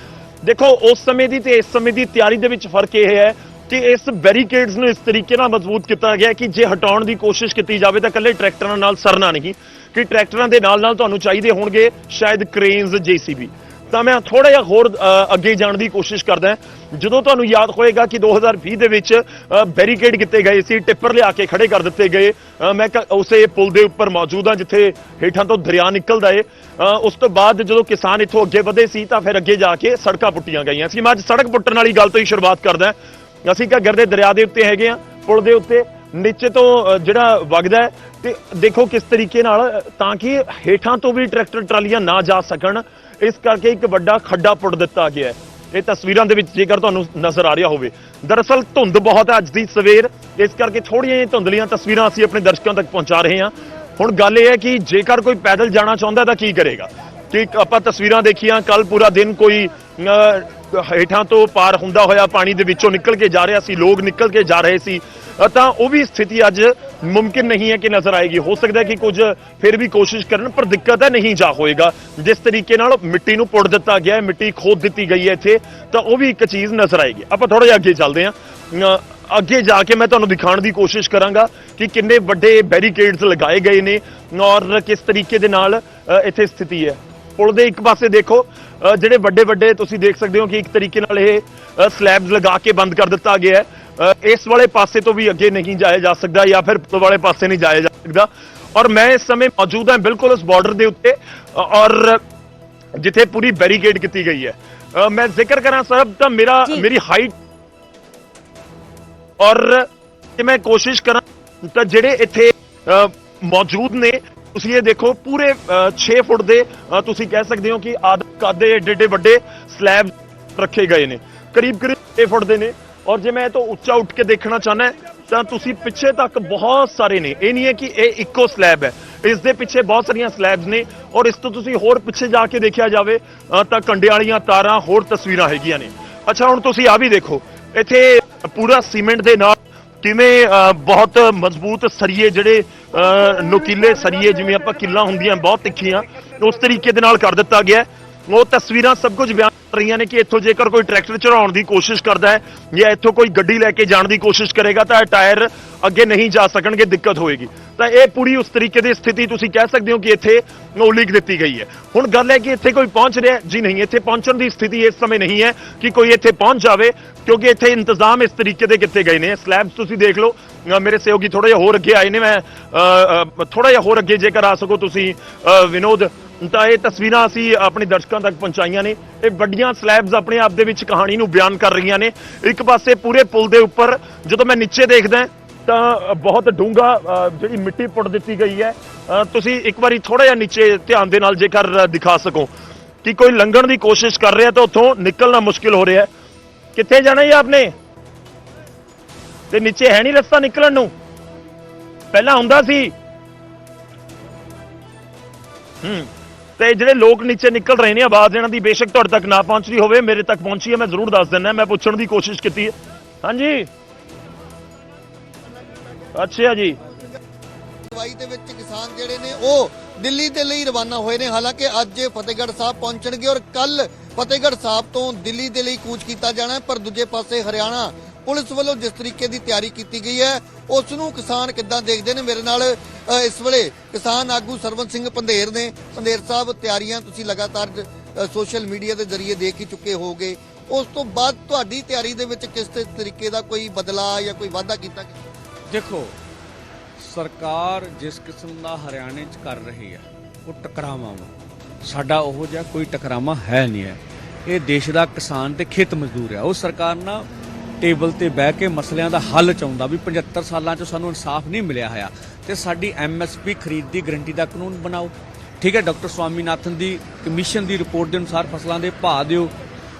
Speaker 4: ਦੇਖੋ, ਉਸ ਸਮੇਂ ਦੀ ਤੇ ਇਸ ਸਮੇਂ ਦੀ ਤਿਆਰੀ ਦੇ ਵਿੱਚ ਫ਼ਰਕ ਇਹ ਹੈ ਕਿ ਇਸ ਬੈਰੀਕੇਡਸ ਨੂੰ ਇਸ ਤਰੀਕੇ ਨਾਲ ਮਜ਼ਬੂਤ ਕੀਤਾ ਗਿਆ ਕਿ ਜੇ ਹਟਾਉਣ ਦੀ ਕੋਸ਼ਿਸ਼ ਕੀਤੀ ਜਾਵੇ ਤਾਂ ਇਕੱਲੇ ਟਰੈਕਟਰਾਂ ਨਾਲ ਸਰਨਾ ਨਹੀਂ, ਕਿ ਟਰੈਕਟਰਾਂ ਦੇ ਨਾਲ ਨਾਲ ਤੁਹਾਨੂੰ ਚਾਹੀਦੇ ਹੋਣਗੇ ਸ਼ਾਇਦ ਕ੍ਰੇਨਸ ਜੀਸੀਬੀ ਤਾਂ ਮੈਂ ਥੋੜਾ ਜਿਹਾ ਹੋਰ ਅੱਗੇ ਜਾਣ ਦੀ ਕੋਸ਼ਿਸ਼ ਕਰਦਾ ਜਦੋਂ ਤੁਹਾਨੂੰ ਯਾਦ ਹੋਏਗਾ ਕਿ 2020 ਦੇ ਵਿੱਚ ਬੈਰੀਕੇਡ ਕੀਤੇ ਗਏ ਸੀ, ਟਿੱਪਰ ਲਿਆ ਕੇ ਖੜੇ ਕਰ ਦਿੱਤੇ ਗਏ। ਮੈਂ ਕ- ਉਸੇ ਪੁਲ ਦੇ ਉੱਪਰ ਮੌਜੂਦ ਹਾਂ, ਜਿੱਥੇ ਹੇਠਾਂ ਤੋਂ ਦਰਿਆ ਨਿਕਲਦਾ ਏ। ਉਸ ਤੋਂ ਬਾਅਦ ਜਦੋਂ ਕਿਸਾਨ ਇੱਥੋਂ ਅੱਗੇ ਵਧੇ ਸੀ, ਤਾਂ ਫਿਰ ਅੱਗੇ ਜਾ ਕੇ ਸੜਕਾਂ ਪੁੱਟੀਆਂ ਗਈਆਂ ਸੀ। ਮੈਂ ਅੱਜ ਸੜਕ ਪੁੱਟਣ ਵਾਲੀ ਗੱਲ ਤੋਂ ਹੀ ਸ਼ੁਰੂਆਤ ਕਰਦਾ ਅਸੀਂ ਘੱਗਰ ਦੇ ਦਰਿਆ ਦੇ ਉੱਤੇ ਹੈਗੇ ਆ ਪੁਲ ਦੇ ਉੱਤੇ। ਨੀਚੇ ਤੋਂ ਜਿਹੜਾ ਵਗਦਾ ਹੈ, ਤੇ ਦੇਖੋ ਕਿਸ ਤਰੀਕੇ ਨਾਲ ਤਾਂ ਕਿ ਹੇਠਾਂ ਤੋਂ ਵੀ ਟਰੈਕਟਰ ਟਰਾਲੀਆਂ ਨਾ ਜਾ ਸਕਣ। ਇਸ ਕਰਕੇ ਇੱਕ ਵੱਡਾ ਖੱਡਾ ਪੁੱਟ ਦਿੱਤਾ ਗਿਆ ਹੈ। ਇਹ ਤਸਵੀਰਾਂ ਦੇ ਵਿੱਚ ਜੇਕਰ ਤੁਹਾਨੂੰ ਨਜ਼ਰ ਆ ਰਿਹਾ ਹੋਵੇ, ਦਰਅਸਲ ਧੁੰਦ ਬਹੁਤ ਹੈ ਅੱਜ ਦੀ ਸਵੇਰ। ਇਸ ਕਰਕੇ ਥੋੜੀਆਂ ਜਿਹੀਆਂ ਧੁੰਦਲੀਆਂ ਤਸਵੀਰਾਂ ਅਸੀਂ ਆਪਣੇ ਦਰਸ਼ਕਾਂ ਤੱਕ ਪਹੁੰਚਾ ਰਹੇ ਹਾਂ। ਹੁਣ ਗੱਲ ਇਹ ਹੈ ਕਿ ਜੇਕਰ ਕੋਈ ਪੈਦਲ ਜਾਣਾ ਚਾਹੁੰਦਾ ਤਾਂ ਕੀ ਕਰੇਗਾ? ਕਿ ਆਪਾਂ ਤਸਵੀਰਾਂ ਦੇਖੀਆਂ ਕੱਲ ਪੂਰਾ ਦਿਨ ਕੋਈ ਹੇਠਾਂ ਤੋਂ ਪਾਰ ਹੁੰਦਾ ਹੋਇਆ ਪਾਣੀ ਦੇ ਵਿੱਚੋਂ ਨਿਕਲ ਕੇ ਜਾ ਰਿਹਾ ਸੀ, ਲੋਕ ਨਿਕਲ ਕੇ ਜਾ ਰਹੇ ਸੀ। ਤਾਂ ਉਹ ਵੀ ਸਥਿਤੀ ਅੱਜ ਮੁਮਕਿਨ ਨਹੀਂ ਹੈ ਕਿ ਨਜ਼ਰ ਆਏਗੀ। ਹੋ ਸਕਦਾ ਹੈ ਕਿ ਕੁਝ ਫਿਰ ਵੀ ਕੋਸ਼ਿਸ਼ ਕਰਨ, ਪਰ ਦਿੱਕਤ ਹੈ ਨਹੀਂ ਜਾ ਹੋਏਗਾ। ਜਿਸ ਤਰੀਕੇ ਨਾਲ ਮਿੱਟੀ ਨੂੰ ਪੁੱਟ ਦਿੱਤਾ ਗਿਆ ਹੈ, ਮਿੱਟੀ ਖੋਦ ਦਿੱਤੀ ਗਈ ਹੈ ਇੱਥੇ, ਤਾਂ ਉਹ ਵੀ ਇੱਕ ਚੀਜ਼ ਨਜ਼ਰ ਆਏਗੀ। ਆਪਾਂ ਥੋੜਾ ਜਿਹਾ ਅੱਗੇ ਚੱਲਦੇ ਹਾਂ। ਅੱਗੇ ਜਾ ਕੇ ਮੈਂ ਤੁਹਾਨੂੰ ਦਿਖਾਉਣ ਦੀ ਕੋਸ਼ਿਸ਼ ਕਰਾਂਗਾ ਕਿ ਕਿੰਨੇ ਵੱਡੇ ਬੈਰੀਕੇਡਸ ਲਗਾਏ ਗਏ ਨੇ ਔਰ ਕਿਸ ਤਰੀਕੇ ਦੇ ਨਾਲ ਇੱਥੇ ਸਥਿਤੀ ਹੈ। ਪੁਲ ਦੇ ਇੱਕ ਪਾਸੇ ਦੇਖੋ ਜਿਹੜੇ ਵੱਡੇ ਵੱਡੇ ਤੁਸੀਂ ਦੇਖ ਸਕਦੇ ਹੋ ਕਿ ਇੱਕ ਤਰੀਕੇ ਨਾਲ ਇਹ ਸਲੈਬਸ ਲਗਾ ਕੇ ਬੰਦ ਕਰ ਦਿੱਤਾ ਗਿਆ ਹੈ। ਇਸ ਵਾਲੇ ਪਾਸੇ ਤੋਂ ਵੀ ਅੱਗੇ ਨਹੀਂ ਜਾਇਆ ਜਾ ਸਕਦਾ ਜਾਂ ਫਿਰ ਪੁਲ ਵਾਲੇ ਪਾਸੇ ਨਹੀਂ ਜਾਇਆ ਜਾ ਸਕਦਾ ਔਰ ਮੈਂ ਇਸ ਸਮੇਂ ਮੌਜੂਦ ਹਾਂ ਬਿਲਕੁਲ ਉਸ ਬਾਰਡਰ ਦੇ ਉੱਤੇ ਅ, ਔਰ ਜਿੱਥੇ ਪੂਰੀ ਬੈਰੀਕੇਡ ਕੀਤੀ ਗਈ ਹੈ ਅ, ਮੈਂ ਜ਼ਿਕਰ ਕਰਾਂ ਸਾਹਿਬ ਤਾਂ ਮੇਰਾ
Speaker 1: ਜੀ।
Speaker 4: ਮੇਰੀ ਹਾਈਟ ਔਰ ਜੇ ਮੈਂ ਕੋਸ਼ਿਸ਼ ਕਰਾਂ ਤਾਂ ਜਿਹੜੇ ਇੱਥੇ ਅ, ਮੌਜੂਦ ਨੇ ਤੁਸੀਂ ਇਹ ਦੇਖੋ ਪੂਰੇ ਅ, 6 ਫੁੱਟ ਦੇ ਅ, ਤੁਸੀਂ ਕਹਿ ਸਕਦੇ ਹੋ ਕਿ ਆਦ ਕਾਦੇ ਏਡੇ ਏਡੇ ਵੱਡੇ ਸਲੈਬ ਰੱਖੇ ਗਏ ਨੇ ਕਰੀਬ ਕਰੀਬ 6 ਫੁੱਟ ਦੇ ਨੇ ਔਰ ਜੇ ਮੈਂ ਇਹ ਤੋਂ ਉੱਚਾ ਉੱਠ ਕੇ ਦੇਖਣਾ ਚਾਹਨਾ ਤਾਂ ਤੁਸੀਂ ਪਿੱਛੇ ਤੱਕ ਬਹੁਤ ਸਾਰੇ ਨੇ। ਇਹ ਨਹੀਂ ਹੈ ਕਿ ਇਹ ਇੱਕੋ ਸਲੈਬ ਹੈ। ਇਸ ਦੇ ਪਿੱਛੇ ਬਹੁਤ ਸਾਰੀਆਂ ਸਲੈਬਸ ਨੇ ਔਰ ਇਸ ਤੋਂ ਤੁਸੀਂ ਹੋਰ ਪਿੱਛੇ ਜਾ ਕੇ ਦੇਖਿਆ ਜਾਵੇ ਤਾਂ ਕੰਡੇ ਵਾਲੀਆਂ ਤਾਰਾਂ ਹੋਰ ਤਸਵੀਰਾਂ ਹੈਗੀਆਂ ਨੇ। ਅੱਛਾ, ਹੁਣ ਤੁਸੀਂ ਆ ਵੀ ਦੇਖੋ। ਇੱਥੇ ਪੂਰਾ ਸੀਮੈਂਟ ਦੇ ਨਾਲ ਕਿਵੇਂ ਬਹੁਤ ਮਜ਼ਬੂਤ ਸਰੀਏ ਜਿਹੜੇ ਨੁਕੀਲੇ ਸਰੀਏ ਜਿਵੇਂ ਆਪਾਂ ਕਿੱਲਾਂ ਹੁੰਦੀਆਂ, ਬਹੁਤ ਤਿੱਖੀਆਂ, ਉਸ ਤਰੀਕੇ ਦੇ ਨਾਲ ਕਰ ਦਿੱਤਾ ਗਿਆ। ਉਹ ਤਸਵੀਰਾਂ ਸਭ ਕੁਝ ਬਿਆਨ ਰਹੀਆਂ ਨੇ ਕਿ ਇੱਥੋਂ ਜੇਕਰ ਕੋਈ ਟਰੈਕਟਰ ਚੜਾਉਣ ਦੀ ਕੋਸ਼ਿਸ਼ ਕਰਦਾ ਹੈ ਜਾਂ ਇੱਥੋਂ ਕੋਈ ਗੱਡੀ ਲੈ ਕੇ ਜਾਣ ਦੀ ਕੋਸ਼ਿਸ਼ ਕਰੇਗਾ ਤਾਂ ਇਹ ਟਾਇਰ ਅੱਗੇ ਨਹੀਂ ਜਾ ਸਕਣਗੇ ਦਿੱਕਤ ਹੋਏਗੀ। ਤਾਂ ਇਹ ਪੂਰੀ ਉਸ ਤਰੀਕੇ ਦੀ ਸਥਿਤੀ ਤੁਸੀਂ ਕਹਿ ਸਕਦੇ ਹੋ ਕਿ ਇੱਥੇ ਉਲੀਕ ਦਿੱਤੀ ਗਈ ਹੈ। ਹੁਣ ਗੱਲ ਹੈ ਕਿ ਇੱਥੇ ਕੋਈ ਪਹੁੰਚ ਰਿਹਾ ਜੀ ਨਹੀਂ ਇੱਥੇ ਪਹੁੰਚਣ ਦੀ ਸਥਿਤੀ ਇਸ ਸਮੇਂ ਨਹੀਂ ਹੈ ਕਿ ਕੋਈ ਇੱਥੇ ਪਹੁੰਚ ਜਾਵੇ ਕਿਉਂਕਿ ਇੱਥੇ ਇੰਤਜ਼ਾਮ ਇਸ ਤਰੀਕੇ ਦੇ ਕੀਤੇ ਗਏ ਨੇ। ਸਲੈਬਸ ਤੁਸੀਂ ਦੇਖ ਲਓ। ਮੇਰੇ ਸਹਿਯੋਗੀ ਥੋੜਾ ਜਿਹਾ ਹੋਰ ਅੱਗੇ ਆਏ ਨੇ। ਮੈਂ ਥੋੜਾ ਜਿਹਾ ਹੋਰ ਅੱਗੇ ਜੇਕਰ ਆ ਸਕੋ ਤੁਸੀਂ ਅ, ਵਿਨੋਦ। ਤਾਂ ਇਹ ਤਸਵੀਰਾਂ ਅਸੀਂ ਆਪਣੇ ਦਰਸ਼ਕਾਂ ਤੱਕ ਪਹੁੰਚਾਈਆਂ ਨੇ। ਇਹ ਵੱਡੀਆਂ ਸਲੈਬਸ ਆਪਣੇ ਆਪ ਦੇ ਵਿੱਚ ਕਹਾਣੀ ਨੂੰ ਬਿਆਨ ਕਰ ਰਹੀਆਂ ਨੇ। ਇੱਕ ਪਾਸੇ ਪੂਰੇ ਪੁਲ ਦੇ ਉੱਪਰ ਜਦੋਂ ਮੈਂ ਨੀਚੇ ਦੇਖਦਾ ਤਾਂ ਬਹੁਤ ਡੂੰਘਾ ਜਿਹੜੀ ਮਿੱਟੀ ਪੁੱਟ ਦਿੱਤੀ ਗਈ ਹੈ। ਤੁਸੀਂ ਇੱਕ ਵਾਰੀ ਥੋੜਾ ਜਿਹਾ ਨੀਚੇ ਧਿਆਨ ਦੇ ਨਾਲ ਜੇਕਰ ਦਿਖਾ ਸਕੋ ਕਿ ਕੋਈ ਲੰਘਣ ਦੀ ਕੋਸ਼ਿਸ਼ ਕਰ ਰਿਹਾ ਤਾਂ ਉੱਥੋਂ ਨਿਕਲਣਾ ਮੁਸ਼ਕਿਲ ਹੋ ਰਿਹਾ ਕਿੱਥੇ ਜਾਣਾ ਜੀ ਆਪਨੇ? ਤੇ ਨੀਚੇ ਹੈ ਨਹੀਂ ਰਸਤਾ ਨਿਕਲਣ ਨੂੰ? ਪਹਿਲਾਂ ਹੁੰਦਾ ਸੀ। ਹੂੰ। ਤੇ ਜਿਹੜੇ ਲੋਕ ਨੀਚੇ ਨਿਕਲ ਰਹੇ ਨੇ, ਆਵਾਜ਼ ਇਹਨਾਂ ਦੀ ਬੇਸ਼ੱਕ ਤੁਹਾਡੇ ਤੱਕ ਨਾ ਪਹੁੰਚ ਰਹੀ ਹੋਵੇ, ਮੇਰੇ ਤੱਕ ਪਹੁੰਚੀ ਹੈ, ਮੈਂ ਜ਼ਰੂਰ ਦੱਸ ਦਿੰਦਾ, ਮੈਂ ਪੁੱਛਣ ਦੀ ਕੋਸ਼ਿਸ਼ ਕੀਤੀ ਹੈ। ਹਾਂਜੀ। ਅੱਛਾ ਜੀ।
Speaker 2: ਦਵਾਈ ਦੇ ਵਿੱਚ ਕਿਸਾਨ ਜਿਹੜੇ ਨੇ, ਉਹ ਦਿੱਲੀ ਦੇ ਲਈ ਰਵਾਨਾ ਹੋਏ ਨੇ। ਹਾਲਾਂਕਿ ਅੱਜ ਫਤਿਹਗੜ੍ਹ ਸਾਹਿਬ ਪਹੁੰਚਣਗੇ ਔਰ ਕੱਲ ਫਤਿਹਗੜ੍ਹ ਸਾਹਿਬ ਤੋਂ ਦਿੱਲੀ ਦੇ ਲਈ ਕੂਚ ਕੀਤਾ ਜਾਣਾ ਪਰ ਦੂਜੇ ਪਾਸੇ ਹਰਿਆਣਾ ਪੁਲਿਸ ਵੱਲੋਂ ਜਿਸ ਤਰੀਕੇ ਦੀ ਤਿਆਰੀ ਕੀਤੀ ਗਈ ਹੈ ਉਸ ਨੂੰ ਕਿਸਾਨ ਕਿੱਦਾਂ ਦੇਖਦੇ ਨੇ? ਮੇਰੇ ਨਾਲ ਇਸ ਵੇਲੇ ਕਿਸਾਨ ਆਗੂ ਸਰਵਨ ਸਿੰਘ ਪੰਧੇਰ ਨੇ। ਪੰਧੇਰ ਸਾਹਿਬ, ਤਿਆਰੀਆਂ ਤੁਸੀਂ ਲਗਾਤਾਰ ਸੋਸ਼ਲ ਮੀਡੀਆ ਦੇ ਜ਼ਰੀਏ ਦੇਖ ਹੀ ਚੁੱਕੇ ਹੋਗੇ ਉਸ ਤੋਂ ਬਾਅਦ ਤੁਹਾਡੀ ਤਿਆਰੀ ਦੇ ਵਿੱਚ ਕਿਸ ਤਰੀਕੇ ਦਾ ਕੋਈ ਬਦਲਾਅ ਜਾਂ ਕੋਈ ਵਾਧਾ ਕੀਤਾ ਗਿਆ?
Speaker 5: ਦੇਖੋ, ਸਰਕਾਰ ਜਿਸ ਕਿਸਮ ਦਾ ਹਰਿਆਣੇ 'ਚ ਕਰ ਰਹੀ ਹੈ, ਉਹ ਟਕਰਾਵਾਂ ਵਾ। ਸਾਡਾ ਉਹੋ ਜਿਹਾ ਕੋਈ ਟਕਰਾਵਾ ਹੈ ਨਹੀਂ ਹੈ। ਇਹ ਦੇਸ਼ ਦਾ ਕਿਸਾਨ ਤੇ ਖੇਤ ਮਜ਼ਦੂਰ ਹੈ। ਉਹ ਸਰਕਾਰ ਨਾਲ ਟੇਬਲ ਤੇ ਬਹਿ ਕੇ ਮਸਲਿਆਂ ਦਾ ਹੱਲ ਚਾਹੁੰਦਾ ਵੀ 75 ਸਾਲਾਂ 'ਚ ਸਾਨੂੰ ਇਨਸਾਫ ਨਹੀਂ ਮਿਲਿਆ ਹੋਇਆ ਤੇ ਸਾਡੀ ਐਮਐਸਪੀ ਖਰੀਦ ਦੀ ਗਰੰਟੀ ਦਾ ਕਾਨੂੰਨ ਬਣਾਓ। ਠੀਕ ਹੈ, ਡਾਕਟਰ ਸਵਾਮੀਨਾਥਨ ਦੀ ਕਮਿਸ਼ਨ ਦੀ ਰਿਪੋਰਟ ਦੇ ਅਨੁਸਾਰ ਫਸਲਾਂ ਦੇ ਭਾਅ ਦਿਓ।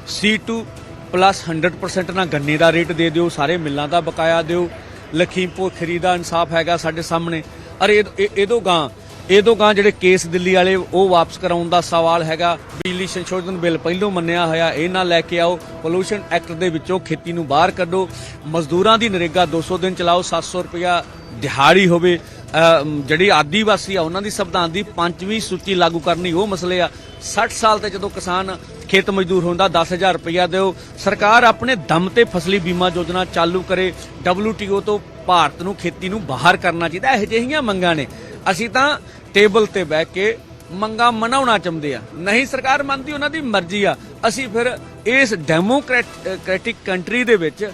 Speaker 5: C2 ਪਲੱਸ 100% ਨਾਲ ਗੰਨੇ ਦਾ ਰੇਟ ਦੇ ਦਿਓ, ਸਾਰੇ ਮਿੱਲਾਂ ਦਾ ਬਕਾਇਆ ਦਿਓ। ਲਖੀਮਪੁਰ ਖਰੀ ਦਾ ਇਨਸਾਫ ਹੈਗਾ ਸਾਡੇ ਸਾਹਮਣੇ। ਅਰੇ ਇਹ- ਇਹ- ਇਹਦੋਂ ਗਾਂ ਇਹ ਤੋਂ ਗਾਂ ਜਿਹੜੇ ਕੇਸ ਦਿੱਲੀ ਵਾਲੇ ਉਹ ਵਾਪਸ ਕਰਾਉਣ ਦਾ ਸਵਾਲ ਹੈਗਾ। ਬਿਜਲੀ ਸੰਸ਼ੋਧਨ ਬਿੱਲ ਪਹਿਲੋਂ ਮੰਨਿਆ ਹੋਇਆ, ਇਹ ਨਾ ਲੈ ਕੇ ਆਓ। ਪੋਲੂਸ਼ਨ ਐਕਟ ਦੇ ਵਿੱਚੋਂ ਖੇਤੀ ਨੂੰ ਬਾਹਰ ਕੱਢੋ। ਮਜ਼ਦੂਰਾਂ ਦੀ ਨਰੇਗਾ 200 ਦਿਨ ਚਲਾਓ 700 ਰੁਪਇਆ ਦਿਹਾੜੀ ਹੋਵੇ। ਜਿਹੜੀ ਆਦੀਵਾਸੀ ਆ, ਉਹਨਾਂ ਦੀ ਸੰਵਿਧਾਨ ਦੀ ਪੰਜਵੀਂ ਸੂਚੀ ਲਾਗੂ ਕਰਨੀ, ਉਹ ਮਸਲੇ ਆ। 60 ਸਾਲ ਤੇ ਜਦੋਂ ਕਿਸਾਨ ਖੇਤ ਮਜ਼ਦੂਰ ਹੁੰਦਾ 10000 ਰੁਪਇਆ ਦਿਓ। ਸਰਕਾਰ ਆਪਣੇ ਦਮ ਤੇ ਫਸਲੀ ਬੀਮਾ ਯੋਜਨਾ ਚਾਲੂ ਕਰੇ। WTO ਤੋਂ ਭਾਰਤ ਨੂੰ ਖੇਤੀ ਨੂੰ ਬਾਹਰ ਕਰਨਾ ਚਾਹੀਦਾ। ਇਹੋ ਜਿਹੀਆਂ ਮੰਗਾਂ ਨੇ। ਅਸੀਂ ਤਾਂ ਟੇਬਲ ਤੇ ਬਹਿ ਕੇ ਮੰਗਾਂ ਮਨਾਉਣਾ ਚਾਹੁੰਦੇ ਆ। ਨਹੀਂ ਸਰਕਾਰ ਮੰਨਦੀ ਉਹਨਾਂ ਦੀ ਮਰਜ਼ੀ ਆ। ਅਸੀਂ ਫਿਰ ਇਸ ਡੈਮੋਕ੍ਰੈਟਿਕ ਕੰਟਰੀ ਦੇ ਵਿੱਚ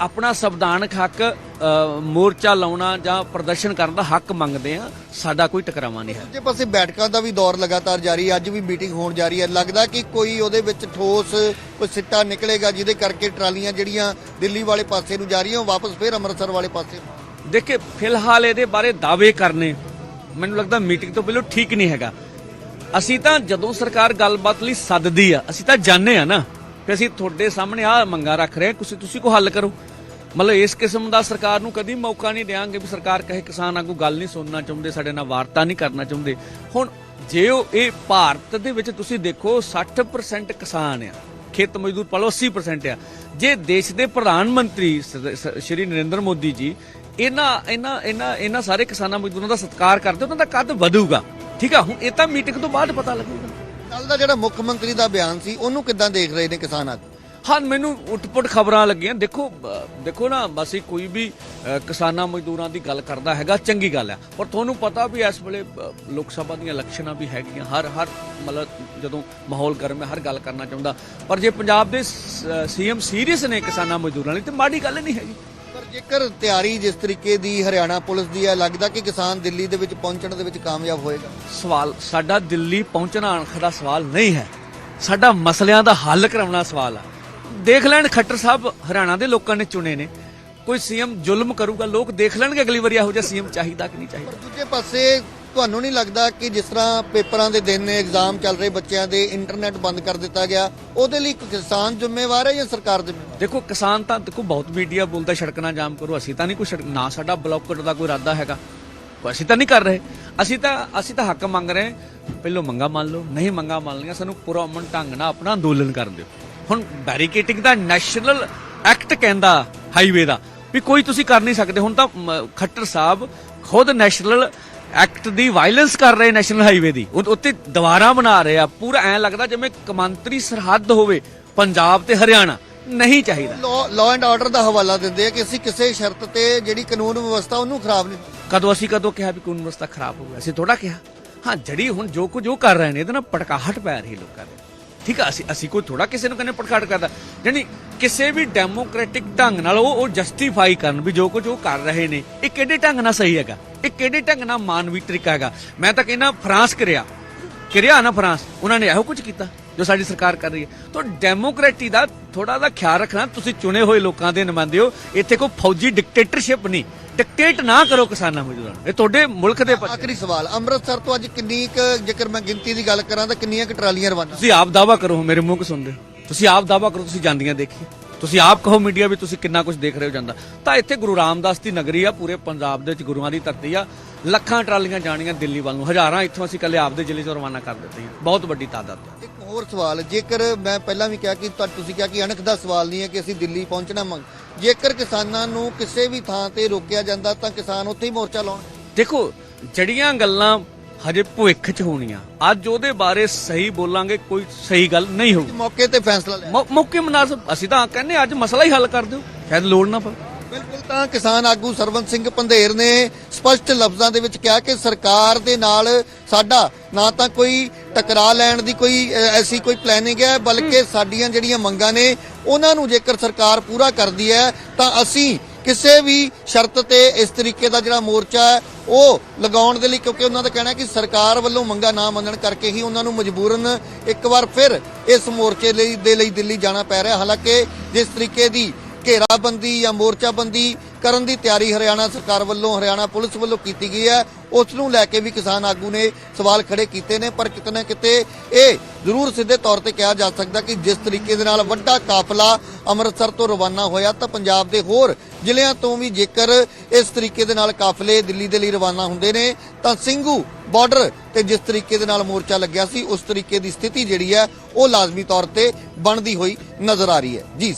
Speaker 5: ਆਪਣਾ ਸੰਵਿਧਾਨਕ ਹੱਕ ਮੋਰਚਾ ਲਾਉਣਾ ਜਾਂ ਪ੍ਰਦਰਸ਼ਨ ਕਰਨ ਦਾ ਹੱਕ ਮੰਗਦੇ ਆ। ਸਾਡਾ ਕੋਈ ਟਕਰਾਵਾ ਨਹੀਂ ਹੈ।
Speaker 2: ਦੂਜੇ ਪਾਸੇ ਬੈਠਕਾਂ ਦਾ ਵੀ ਦੌਰ ਲਗਾਤਾਰ ਜਾਰੀ ਹੈ ਅੱਜ ਵੀ ਮੀਟਿੰਗ ਹੋਣ ਜਾ ਰਹੀ ਹੈ ਲੱਗਦਾ ਕਿ ਕੋਈ ਉਹਦੇ ਵਿੱਚ ਠੋਸ ਕੋਈ ਸਿੱਟਾ ਨਿਕਲੇਗਾ ਜਿਹਦੇ ਕਰਕੇ ਟਰਾਲੀਆਂ ਜਿਹੜੀਆਂ ਦਿੱਲੀ ਵਾਲੇ ਪਾਸੇ ਨੂੰ ਜਾ ਰਹੀਆਂ ਉਹ ਵਾਪਸ ਫਿਰ ਅੰਮ੍ਰਿਤਸਰ ਵਾਲੇ ਪਾਸੇ।
Speaker 5: ਦੇਖੇ ਫਿਲਹਾਲ ਇਹਦੇ ਬਾਰੇ ਦਾਅਵੇ ਕਰਨੇ। ਮੈਨੂੰ ਲੱਗਦਾ ਮੀਟਿੰਗ ਤੋਂ ਪਹਿਲਾਂ ਠੀਕ ਨਹੀਂ ਹੈਗਾ। ਅਸੀਂ ਤਾਂ ਜਦੋਂ ਸਰਕਾਰ ਗੱਲਬਾਤ ਲਈ ਸੱਦਦੀ ਆ, ਅਸੀਂ ਤਾਂ ਜਾਣਦੇ ਆ ਨਾ ਕਿ ਅਸੀਂ ਤੁਹਾਡੇ ਸਾਹਮਣੇ ਆ ਮੰਗਾ ਰੱਖ ਰਹੇ ਤੁਸੀਂ ਤੁਸੀਂ ਕੋ ਹੱਲ ਕਰੋ। ਮਤਲਬ ਇਸ ਕਿਸਮ ਦਾ ਸਰਕਾਰ ਨੂੰ ਕਦੀ ਮੌਕਾ ਨਹੀਂ ਦੇਾਂਗੇ ਵੀ ਸਰਕਾਰ ਕਹੇ ਕਿਸਾਨ ਆਗੂ ਗੱਲ ਨਹੀਂ ਸੁਣਨਾ ਚਾਹੁੰਦੇ, ਸਾਡੇ ਨਾਲ ਵਾਰਤਾ ਨਹੀਂ ਕਰਨਾ ਚਾਹੁੰਦੇ। ਹੁਣ ਜੇ ਉਹ ਇਹ ਭਾਰਤ ਦੇ ਵਿੱਚ ਤੁਸੀਂ ਦੇਖੋ 60% ਕਿਸਾਨ ਆ, ਖੇਤ ਮਜ਼ਦੂਰ ਪਾਲੋ 80% ਆ। ਜੇ ਦੇਸ਼ ਦੇ ਪ੍ਰਧਾਨ ਮੰਤਰੀ ਸ਼੍ਰੀ ਨਰਿੰਦਰ ਮੋਦੀ ਜੀ ਇਹਨਾਂ ਇਹਨਾਂ ਇਹਨਾਂ ਇਹਨਾਂ ਸਾਰੇ ਕਿਸਾਨਾਂ ਮਜ਼ਦੂਰਾਂ ਦਾ ਸਤਿਕਾਰ ਕਰਦੇ ਉਹਨਾਂ ਦਾ ਕੱਦ ਵਧੂਗਾ। ਠੀਕ ਆ ਹੁਣ ਇਹ ਤਾਂ ਮੀਟਿੰਗ ਤੋਂ ਬਾਅਦ ਪਤਾ ਲੱਗੂਗਾ।
Speaker 2: ਕੱਲ ਦਾ ਜਿਹੜਾ ਮੁੱਖ ਮੰਤਰੀ ਦਾ ਬਿਆਨ ਸੀ ਉਹਨੂੰ ਕਿੱਦਾਂ ਦੇਖ ਰਹੇ ਨੇ ਕਿਸਾਨ ਆਗੂ
Speaker 5: ਹਾਂ ਮੈਨੂੰ ਉਟਪਟ ਖਬਰਾਂ ਲੱਗੀਆਂ। ਦੇਖੋ ਦੇਖੋ ਨਾ ਅਸੀਂ ਕੋਈ ਵੀ ਕਿਸਾਨਾਂ ਮਜ਼ਦੂਰਾਂ ਦੀ ਗੱਲ ਕਰਦਾ ਹੈਗਾ ਚੰਗੀ ਗੱਲ ਹੈ ਪਰ ਤੁਹਾਨੂੰ ਪਤਾ ਵੀ ਇਸ ਵੇਲੇ ਲੋਕ ਸਭਾ ਦੀਆਂ ਇਲੈਕਸ਼ਨਾਂ ਵੀ ਹੈਗੀਆਂ। ਹਰ ਹਰ ਮਤਲਬ ਜਦੋਂ ਮਾਹੌਲ ਗਰਮ ਹੈ ਹਰ ਗੱਲ ਕਰਨਾ ਚਾਹੁੰਦਾ। ਪਰ ਜੇ ਪੰਜਾਬ ਦੇ ਸੀਐਮ ਸੀਰੀਅਸ ਨੇ ਕਿਸਾਨਾਂ ਮਜ਼ਦੂਰਾਂ ਲਈ ਤੇ ਮਾੜੀ ਗੱਲ ਨਹੀਂ ਹੈਗੀ।
Speaker 2: ਜੇਕਰ ਤਿਆਰੀ ਜਿਸ ਤਰੀਕੇ ਦੀ ਹਰਿਆਣਾ ਪੁਲਿਸ ਦੀ ਹੈ ਲੱਗਦਾ ਕਿ ਕਿਸਾਨ ਦਿੱਲੀ ਦੇ ਵਿੱਚ ਪਹੁੰਚਣ ਦੇ ਵਿੱਚ ਕਾਮਯਾਬ ਹੋਏਗਾ?
Speaker 5: ਸਵਾਲ ਸਾਡਾ ਦਿੱਲੀ ਪਹੁੰਚਣਾ ਅਣਖ ਦਾ ਸਵਾਲ ਨਹੀਂ ਹੈ। ਸਾਡਾ ਮਸਲਿਆਂ ਦਾ ਹੱਲ ਕਰਾਉਣਾ ਸਵਾਲ ਆ। ਦੇਖ ਲੈਣ ਖੱਟਰ ਸਾਹਿਬ ਹਰਿਆਣਾ ਦੇ ਲੋਕਾਂ ਨੇ ਚੁਣੇ ਨੇ। ਕੋਈ ਸੀਐਮ ਜ਼ੁਲਮ ਕਰੂਗਾ ਲੋਕ ਦੇਖ ਲੈਣਗੇ ਅਗਲੀ ਵਾਰੀ ਇਹੋ ਜਿਹਾ ਸੀਐਮ ਚਾਹੀਦਾ ਕਿ ਨਹੀਂ ਚਾਹੀਦਾ।
Speaker 2: ਪਰ ਦੂਜੇ ਪਾਸੇ ਤੁਹਾਨੂੰ ਨਹੀਂ ਲੱਗਦਾ ਕਿ ਜਿਸ ਤਰ੍ਹਾਂ ਪੇਪਰਾਂ ਦੇ ਦਿਨ ਨੇ ਐਗਜ਼ਾਮ ਚੱਲ ਰਹੇ ਬੱਚਿਆਂ ਦੇ ਇੰਟਰਨੈਟ ਬੰਦ ਕਰ ਦਿੱਤਾ ਗਿਆ ਉਹਦੇ ਲਈ ਕਿਸਾਨ ਜ਼ਿੰਮੇਵਾਰ ਹੈ ਜਾਂ ਸਰਕਾਰ ਜ਼ਿੰਮੇਵਾਰ?
Speaker 5: ਦੇਖੋ ਕਿਸਾਨ ਤਾਂ ਦੇਖੋ ਬਹੁਤ ਮੀਡੀਆ ਬੋਲਦਾ ਸੜਕਣਾ ਜਾਮ ਕਰੋ ਅਸੀਂ ਤਾਂ ਨਹੀਂ ਕੋਈ ਸੜਕ ਨਾ ਸਾਡਾ ਬਲੌਕਟ ਦਾ ਕੋਈ ਇਰਾਦਾ ਹੈਗਾ। ਅਸੀਂ ਤਾਂ ਨਹੀਂ ਕਰ ਰਹੇ। ਅਸੀਂ ਤਾਂ ਅਸੀਂ ਤਾਂ ਹੱਕ ਮੰਗ ਰਹੇ ਹਾਂ। ਪਹਿਲੋਂ ਮੰਗਾ ਮੰਨ ਲਓ ਨਹੀਂ ਮੰਗਾ ਮੰਨ ਲਈਆਂ ਸਾਨੂੰ ਪੂਰਾ ਅਮਨ ਢੰਗ ਨਾਲ ਆਪਣਾ ਅੰਦੋਲਨ ਕਰਨ ਦਿਓ। ਹੁਣ ਬੈਰੀਕੇਟਿੰਗ ਦਾ ਨੈਸ਼ਨਲ ਐਕਟ ਕਹਿੰਦਾ ਹਾਈਵੇ ਦਾ ਵੀ ਕੋਈ ਤੁਸੀਂ ਕਰ ਨਹੀਂ ਸਕਦੇ। ਹੁਣ ਤਾਂ ਮ, ਖੱਟਰ ਸਾਹਿਬ ਖੁਦ ਨੈਸ਼ਨਲ ਐਕਟ ਦੀ ਵਾਇਲੈਂਸ ਕਰ ਰਹੇ ਨੈਸ਼ਨਲ ਹਾਈਵੇ ਦੀ। ਉਹ- ਉੱਤੇ ਦੁਬਾਰਾ ਬਣਾ ਰਹੇ ਆ। ਪੂਰਾ ਐਂ ਲੱਗਦਾ ਜਿਵੇਂ ਕਮਾਂਤਰੀ ਸਰਹੱਦ ਹੋਵੇ ਪੰਜਾਬ ਤੇ ਹਰਿਆਣਾ। ਨਹੀਂ ਚਾਹੀਦਾ।
Speaker 2: ਲਾਅ ਐਂਡ ਆਰਡਰ ਦਾ ਹਵਾਲਾ ਦਿੰਦੇ ਆ ਕਿ ਅਸੀਂ ਕਿਸੇ ਸ਼ਰਤ ਤੇ ਜਿਹੜੀ ਕਾਨੂੰਨ ਵਿਵਸਥਾ ਉਹਨੂੰ ਖਰਾਬ ਨਹੀਂ
Speaker 5: ਕਦੋਂ ਅਸੀਂ ਕਦੋਂ ਕਿਹਾ ਵੀ ਕਾਨੂੰਨ ਵਿਵਸਥਾ ਖਰਾਬ ਹੋ ਗਿਆ ਅਸੀਂ ਥੋੜਾ ਕਿਹਾ। ਹਾਂ ਜੜੀ ਹੁਣ ਜੋ ਕੁਝ ਉਹ ਕਰ ਰਹੇ ਨੇ ਇਹਦੇ ਨਾਲ ਪਟਕਾਹਟ ਪੈ ਰਹੀ ਲੋਕਾਂ ਦੇ। ਠੀਕ ਆ, ਅਸੀਂ ਅਸੀਂ ਕੋਈ ਥੋੜਾ ਕਿਸੇ ਨੂੰ ਕਹਿੰਦੇ ਪਟਕਾਹਟ ਕਰਦਾ। ਜਾਨੀ ਕਿਸੇ ਵੀ ਡੈਮੋਕ੍ਰੈਟਿਕ ਢੰਗ ਨਾਲ ਉਹ ਉਹ ਜਸਟੀਫਾਈ ਕਰਨ ਵੀ ਜੋ ਕੁਝ ਉਹ ਕਰ ਰਹੇ ਨੇ, ਇਹ ਕਿਹੜੇ ਢੰਗ ਨਾਲ ਸਹੀ ਹੈਗਾ? ਇਹ ਕਿਹੜੇ ਢੰਗ ਨਾਲ ਮਾਨਵੀ ਤਰੀਕਾ ਹੈਗਾ? ਮੈਂ ਤਾਂ ਕਹਿੰਦਾ ਫਰਾਂਸ ਕਰਿਆ। ਕਿਰਿਆ ਨਾ ਫਰਾਂਸ, ਉਹਨਾਂ ਨੇ ਇਹੋ ਕੁਝ ਕੀਤਾ ਜੋ ਸਾਡੀ ਸਰਕਾਰ ਕਰ ਰਹੀ ਹੈ। ਤਾਂ ਡੈਮੋਕ੍ਰੇਟੀ ਦਾ ਥੋੜਾ ਦਾ ਖਿਆਲ ਰੱਖਣਾ, ਤੁਸੀਂ ਚੁਣੇ ਹੋਏ ਲੋਕਾਂ ਦੇ ਨੁਮਾਇੰਦੇ ਹੋ ਇੱਥੇ ਕੋਈ ਫੌਜੀ ਡਿਕਟੇਟਰਸ਼ਿਪ ਨਹੀਂ। ਡਿਕਟੇਟ ਨਾ ਕਰੋ ਕਿਸਾਨਾਂ ਮਜ਼ਦੂਰਾਂ ਨੂੰ। ਇਹ ਤੁਹਾਡੇ ਮੁਲਕ ਦੇ ਪ-
Speaker 2: ਆਖਰੀ ਸਵਾਲ ਅੰਮ੍ਰਿਤਸਰ ਤੋਂ ਅੱਜ ਕਿੰਨੀ ਕੁ ਜੇਕਰ ਮੈਂ ਗਿਣਤੀ ਦੀ ਗੱਲ ਕਰਾਂ ਤਾਂ ਕਿੰਨੀਆਂ ਕੁ ਟਰਾਲੀਆਂ ਰਵਾਨਾ?
Speaker 5: ਤੁਸੀਂ ਆਪ ਦਾਵਾ ਕਰੋ ਮੇਰੇ ਮੂੰਹ ਕੋ ਸੁਣਦੇ ਹੋ। ਤੁਸੀਂ ਆਪ ਦਾਵਾ ਕਰੋ ਤੁਸੀਂ ਜਾਂਦੀਆਂ ਦੇਖੀ ਤੁਸੀਂ ਆਪ ਕਹੋ ਮੀਡੀਆ ਵੀ ਤੁਸੀਂ ਕਿੰਨਾ ਕੁਝ ਦੇਖ ਰਹੇ ਹੋ ਜਾਂਦਾ। ਤਾਂ ਇੱਥੇ ਗੁਰੂ ਰਾਮਦਾਸ ਦੀ ਨਗਰੀ ਆ ਪੂਰੇ ਪੰਜਾਬ ਦੇ ਵਿੱਚ ਗੁਰੂਆਂ ਦੀ ਧਰਤੀ ਆ। ਲੱਖਾਂ ਟਰਾਲੀਆਂ ਜਾਣੀਆਂ ਦਿੱਲੀ ਵੱਲ ਨੂੰ। ਹਜ਼ਾਰਾਂ ਇੱਥੋਂ ਅਸੀਂ ਕੱਲੇ ਆਪਦੇ ਜ਼ਿਲ੍ਹੇ ਤੋਂ ਰਵਾਨਾ ਕਰ ਦਿੱਤੀਆਂ। ਬਹੁਤ ਵੱਡੀ ਤਾਦਾਦ ਹੈ
Speaker 2: ਇੱਕ ਹੋਰ ਸਵਾਲ ਜੇਕਰ ਮੈਂ ਪਹਿਲਾਂ ਵੀ ਕਿਹਾ ਕਿ ਤੁਹਾ- ਤੁਸੀਂ ਕਿਹਾ ਕਿ ਅਣਖ ਦਾ ਸਵਾਲ ਨਹੀਂ ਹੈ ਕਿ ਅਸੀਂ ਦਿੱਲੀ ਪਹੁੰਚਣਾ ਮੰਗ ਜੇਕਰ ਕਿਸਾਨਾਂ ਨੂੰ ਕਿਸੇ ਵੀ ਥਾਂ ਤੇ ਰੋਕਿਆ ਜਾਂਦਾ ਤਾਂ ਕਿਸਾਨ ਉੱਥੇ ਹੀ ਮੋਰਚਾ ਲਾਉਣ।
Speaker 5: ਦੇਖੋ ਜੜੀਆਂ ਗੱਲਾਂ ਹਜੇ ਭੁੱਖ 'ਚ ਹੋਣੀਆਂ। ਅੱਜ ਉਹਦੇ ਬਾਰੇ ਸਹੀ ਬੋਲਾਂਗੇ ਕੋਈ ਸਹੀ ਗੱਲ ਨਹੀਂ ਹੋਊਗੀ
Speaker 2: ਮੌਕੇ ਤੇ ਫੈਸਲਾ
Speaker 5: ਮੌ- ਮੌਕੇ ਮਨਾਸਬ ਅਸੀਂ ਤਾਂ ਕਹਿੰਦੇ ਅੱਜ ਮਸਲਾ ਹੀ ਹੱਲ ਕਰ ਦਿਓ। ਸ਼ਾਇਦ ਲੋੜ ਨਾ ਪਵੇ।
Speaker 2: ਬਿਲਕੁਲ ਤਾਂ ਕਿਸਾਨ ਆਗੂ ਸਰਵਨ ਸਿੰਘ ਪੰਧੇਰ ਨੇ ਸਪਸ਼ਟ ਲਫ਼ਜ਼ਾਂ ਦੇ ਵਿੱਚ ਕਿਹਾ ਕਿ ਸਰਕਾਰ ਦੇ ਨਾਲ ਸਾਡਾ ਨਾ ਤਾਂ ਕੋਈ ਟਕਰਾ ਲੈਣ ਦੀ ਕੋਈ ਐਸੀ ਕੋਈ ਪਲੈਨਿੰਗ ਹੈ ਬਲਕਿ ਸਾਡੀਆਂ ਜਿਹੜੀਆਂ ਮੰਗਾਂ ਨੇ ਉਹਨਾਂ ਨੂੰ ਜੇਕਰ ਸਰਕਾਰ ਪੂਰਾ ਕਰਦੀ ਹੈ, ਤਾਂ ਅਸੀਂ ਕਿਸੇ ਵੀ ਸ਼ਰਤ ਤੇ ਇਸ ਤਰੀਕੇ ਦਾ ਜਿਹੜਾ ਮੋਰਚਾ ਹੈ, ਉਹ ਲਗਾਉਣ ਦੇ ਲਈ, ਕਿਉਂਕਿ ਉਹਨਾਂ ਦਾ ਕਹਿਣਾ ਹੈ ਕਿ ਸਰਕਾਰ ਵੱਲੋਂ ਮੰਗਾਂ ਨਾ ਮੰਨਣ ਕਰਕੇ ਹੀ ਉਹਨਾਂ ਨੂੰ ਮਜਬੂਰਨ ਇੱਕ ਵਾਰ ਫਿਰ ਇਸ ਮੋਰਚੇ ਲਈ, ਦੇ ਲਈ ਦਿੱਲੀ ਜਾਣਾ ਪੈ ਰਿਹਾ ਹਾਲਾਂਕਿ ਜਿਸ ਤਰੀਕੇ ਦੀ ਘੇਰਾਬੰਦੀ ਜਾਂ ਮੋਰਚਾਬੰਦੀ ਕਰਨ ਦੀ ਤਿਆਰੀ ਹਰਿਆਣਾ ਸਰਕਾਰ ਵੱਲੋਂ, ਹਰਿਆਣਾ ਪੁਲਿਸ ਵੱਲੋਂ ਕੀਤੀ ਗਈ ਹੈ। ਉਸ ਨੂੰ ਲੈ ਕੇ ਵੀ ਕਿਸਾਨ ਆਗੂ ਨੇ ਸਵਾਲ ਖੜੇ ਕੀਤੇ ਨੇ, ਪਰ ਕਿਤੇ ਨਾ ਕਿਤੇ ਇਹ ਜ਼ਰੂਰ ਸਿੱਧੇ ਤੌਰ ਤੇ ਕਿਹਾ ਜਾ ਸਕਦਾ ਕਿ ਜਿਸ ਤਰੀਕੇ ਦੇ ਨਾਲ ਵੱਡਾ ਕਾਫਲਾ ਅੰਮ੍ਰਿਤਸਰ ਤੋਂ ਰਵਾਨਾ ਹੋਇਆ, ਤਾਂ ਪੰਜਾਬ ਦੇ ਹੋਰ ਜ਼ਿਲ੍ਹਿਆਂ ਤੋਂ ਵੀ ਜੇਕਰ ਇਸ ਤਰੀਕੇ ਦੇ ਨਾਲ ਕਾਫਲੇ ਦਿੱਲੀ ਦੇ ਲਈ ਰਵਾਨਾ ਹੁੰਦੇ ਨੇ, ਤਾਂ ਸਿੰਘੂ ਬਾਰਡਰ ਤੇ ਜਿਸ ਤਰੀਕੇ ਦੇ ਨਾਲ ਮੋਰਚਾ ਲੱਗਿਆ ਸੀ, ਉਸ ਤਰੀਕੇ ਦੀ ਸਥਿਤੀ ਜਿਹੜੀ ਹੈ, ਉਹ ਲਾਜ਼ਮੀ ਤੌਰ ਤੇ ਬਣਦੀ ਹੋਈ ਨਜ਼ਰ ਆ ਰਹੀ ਹੈ। ਜੀ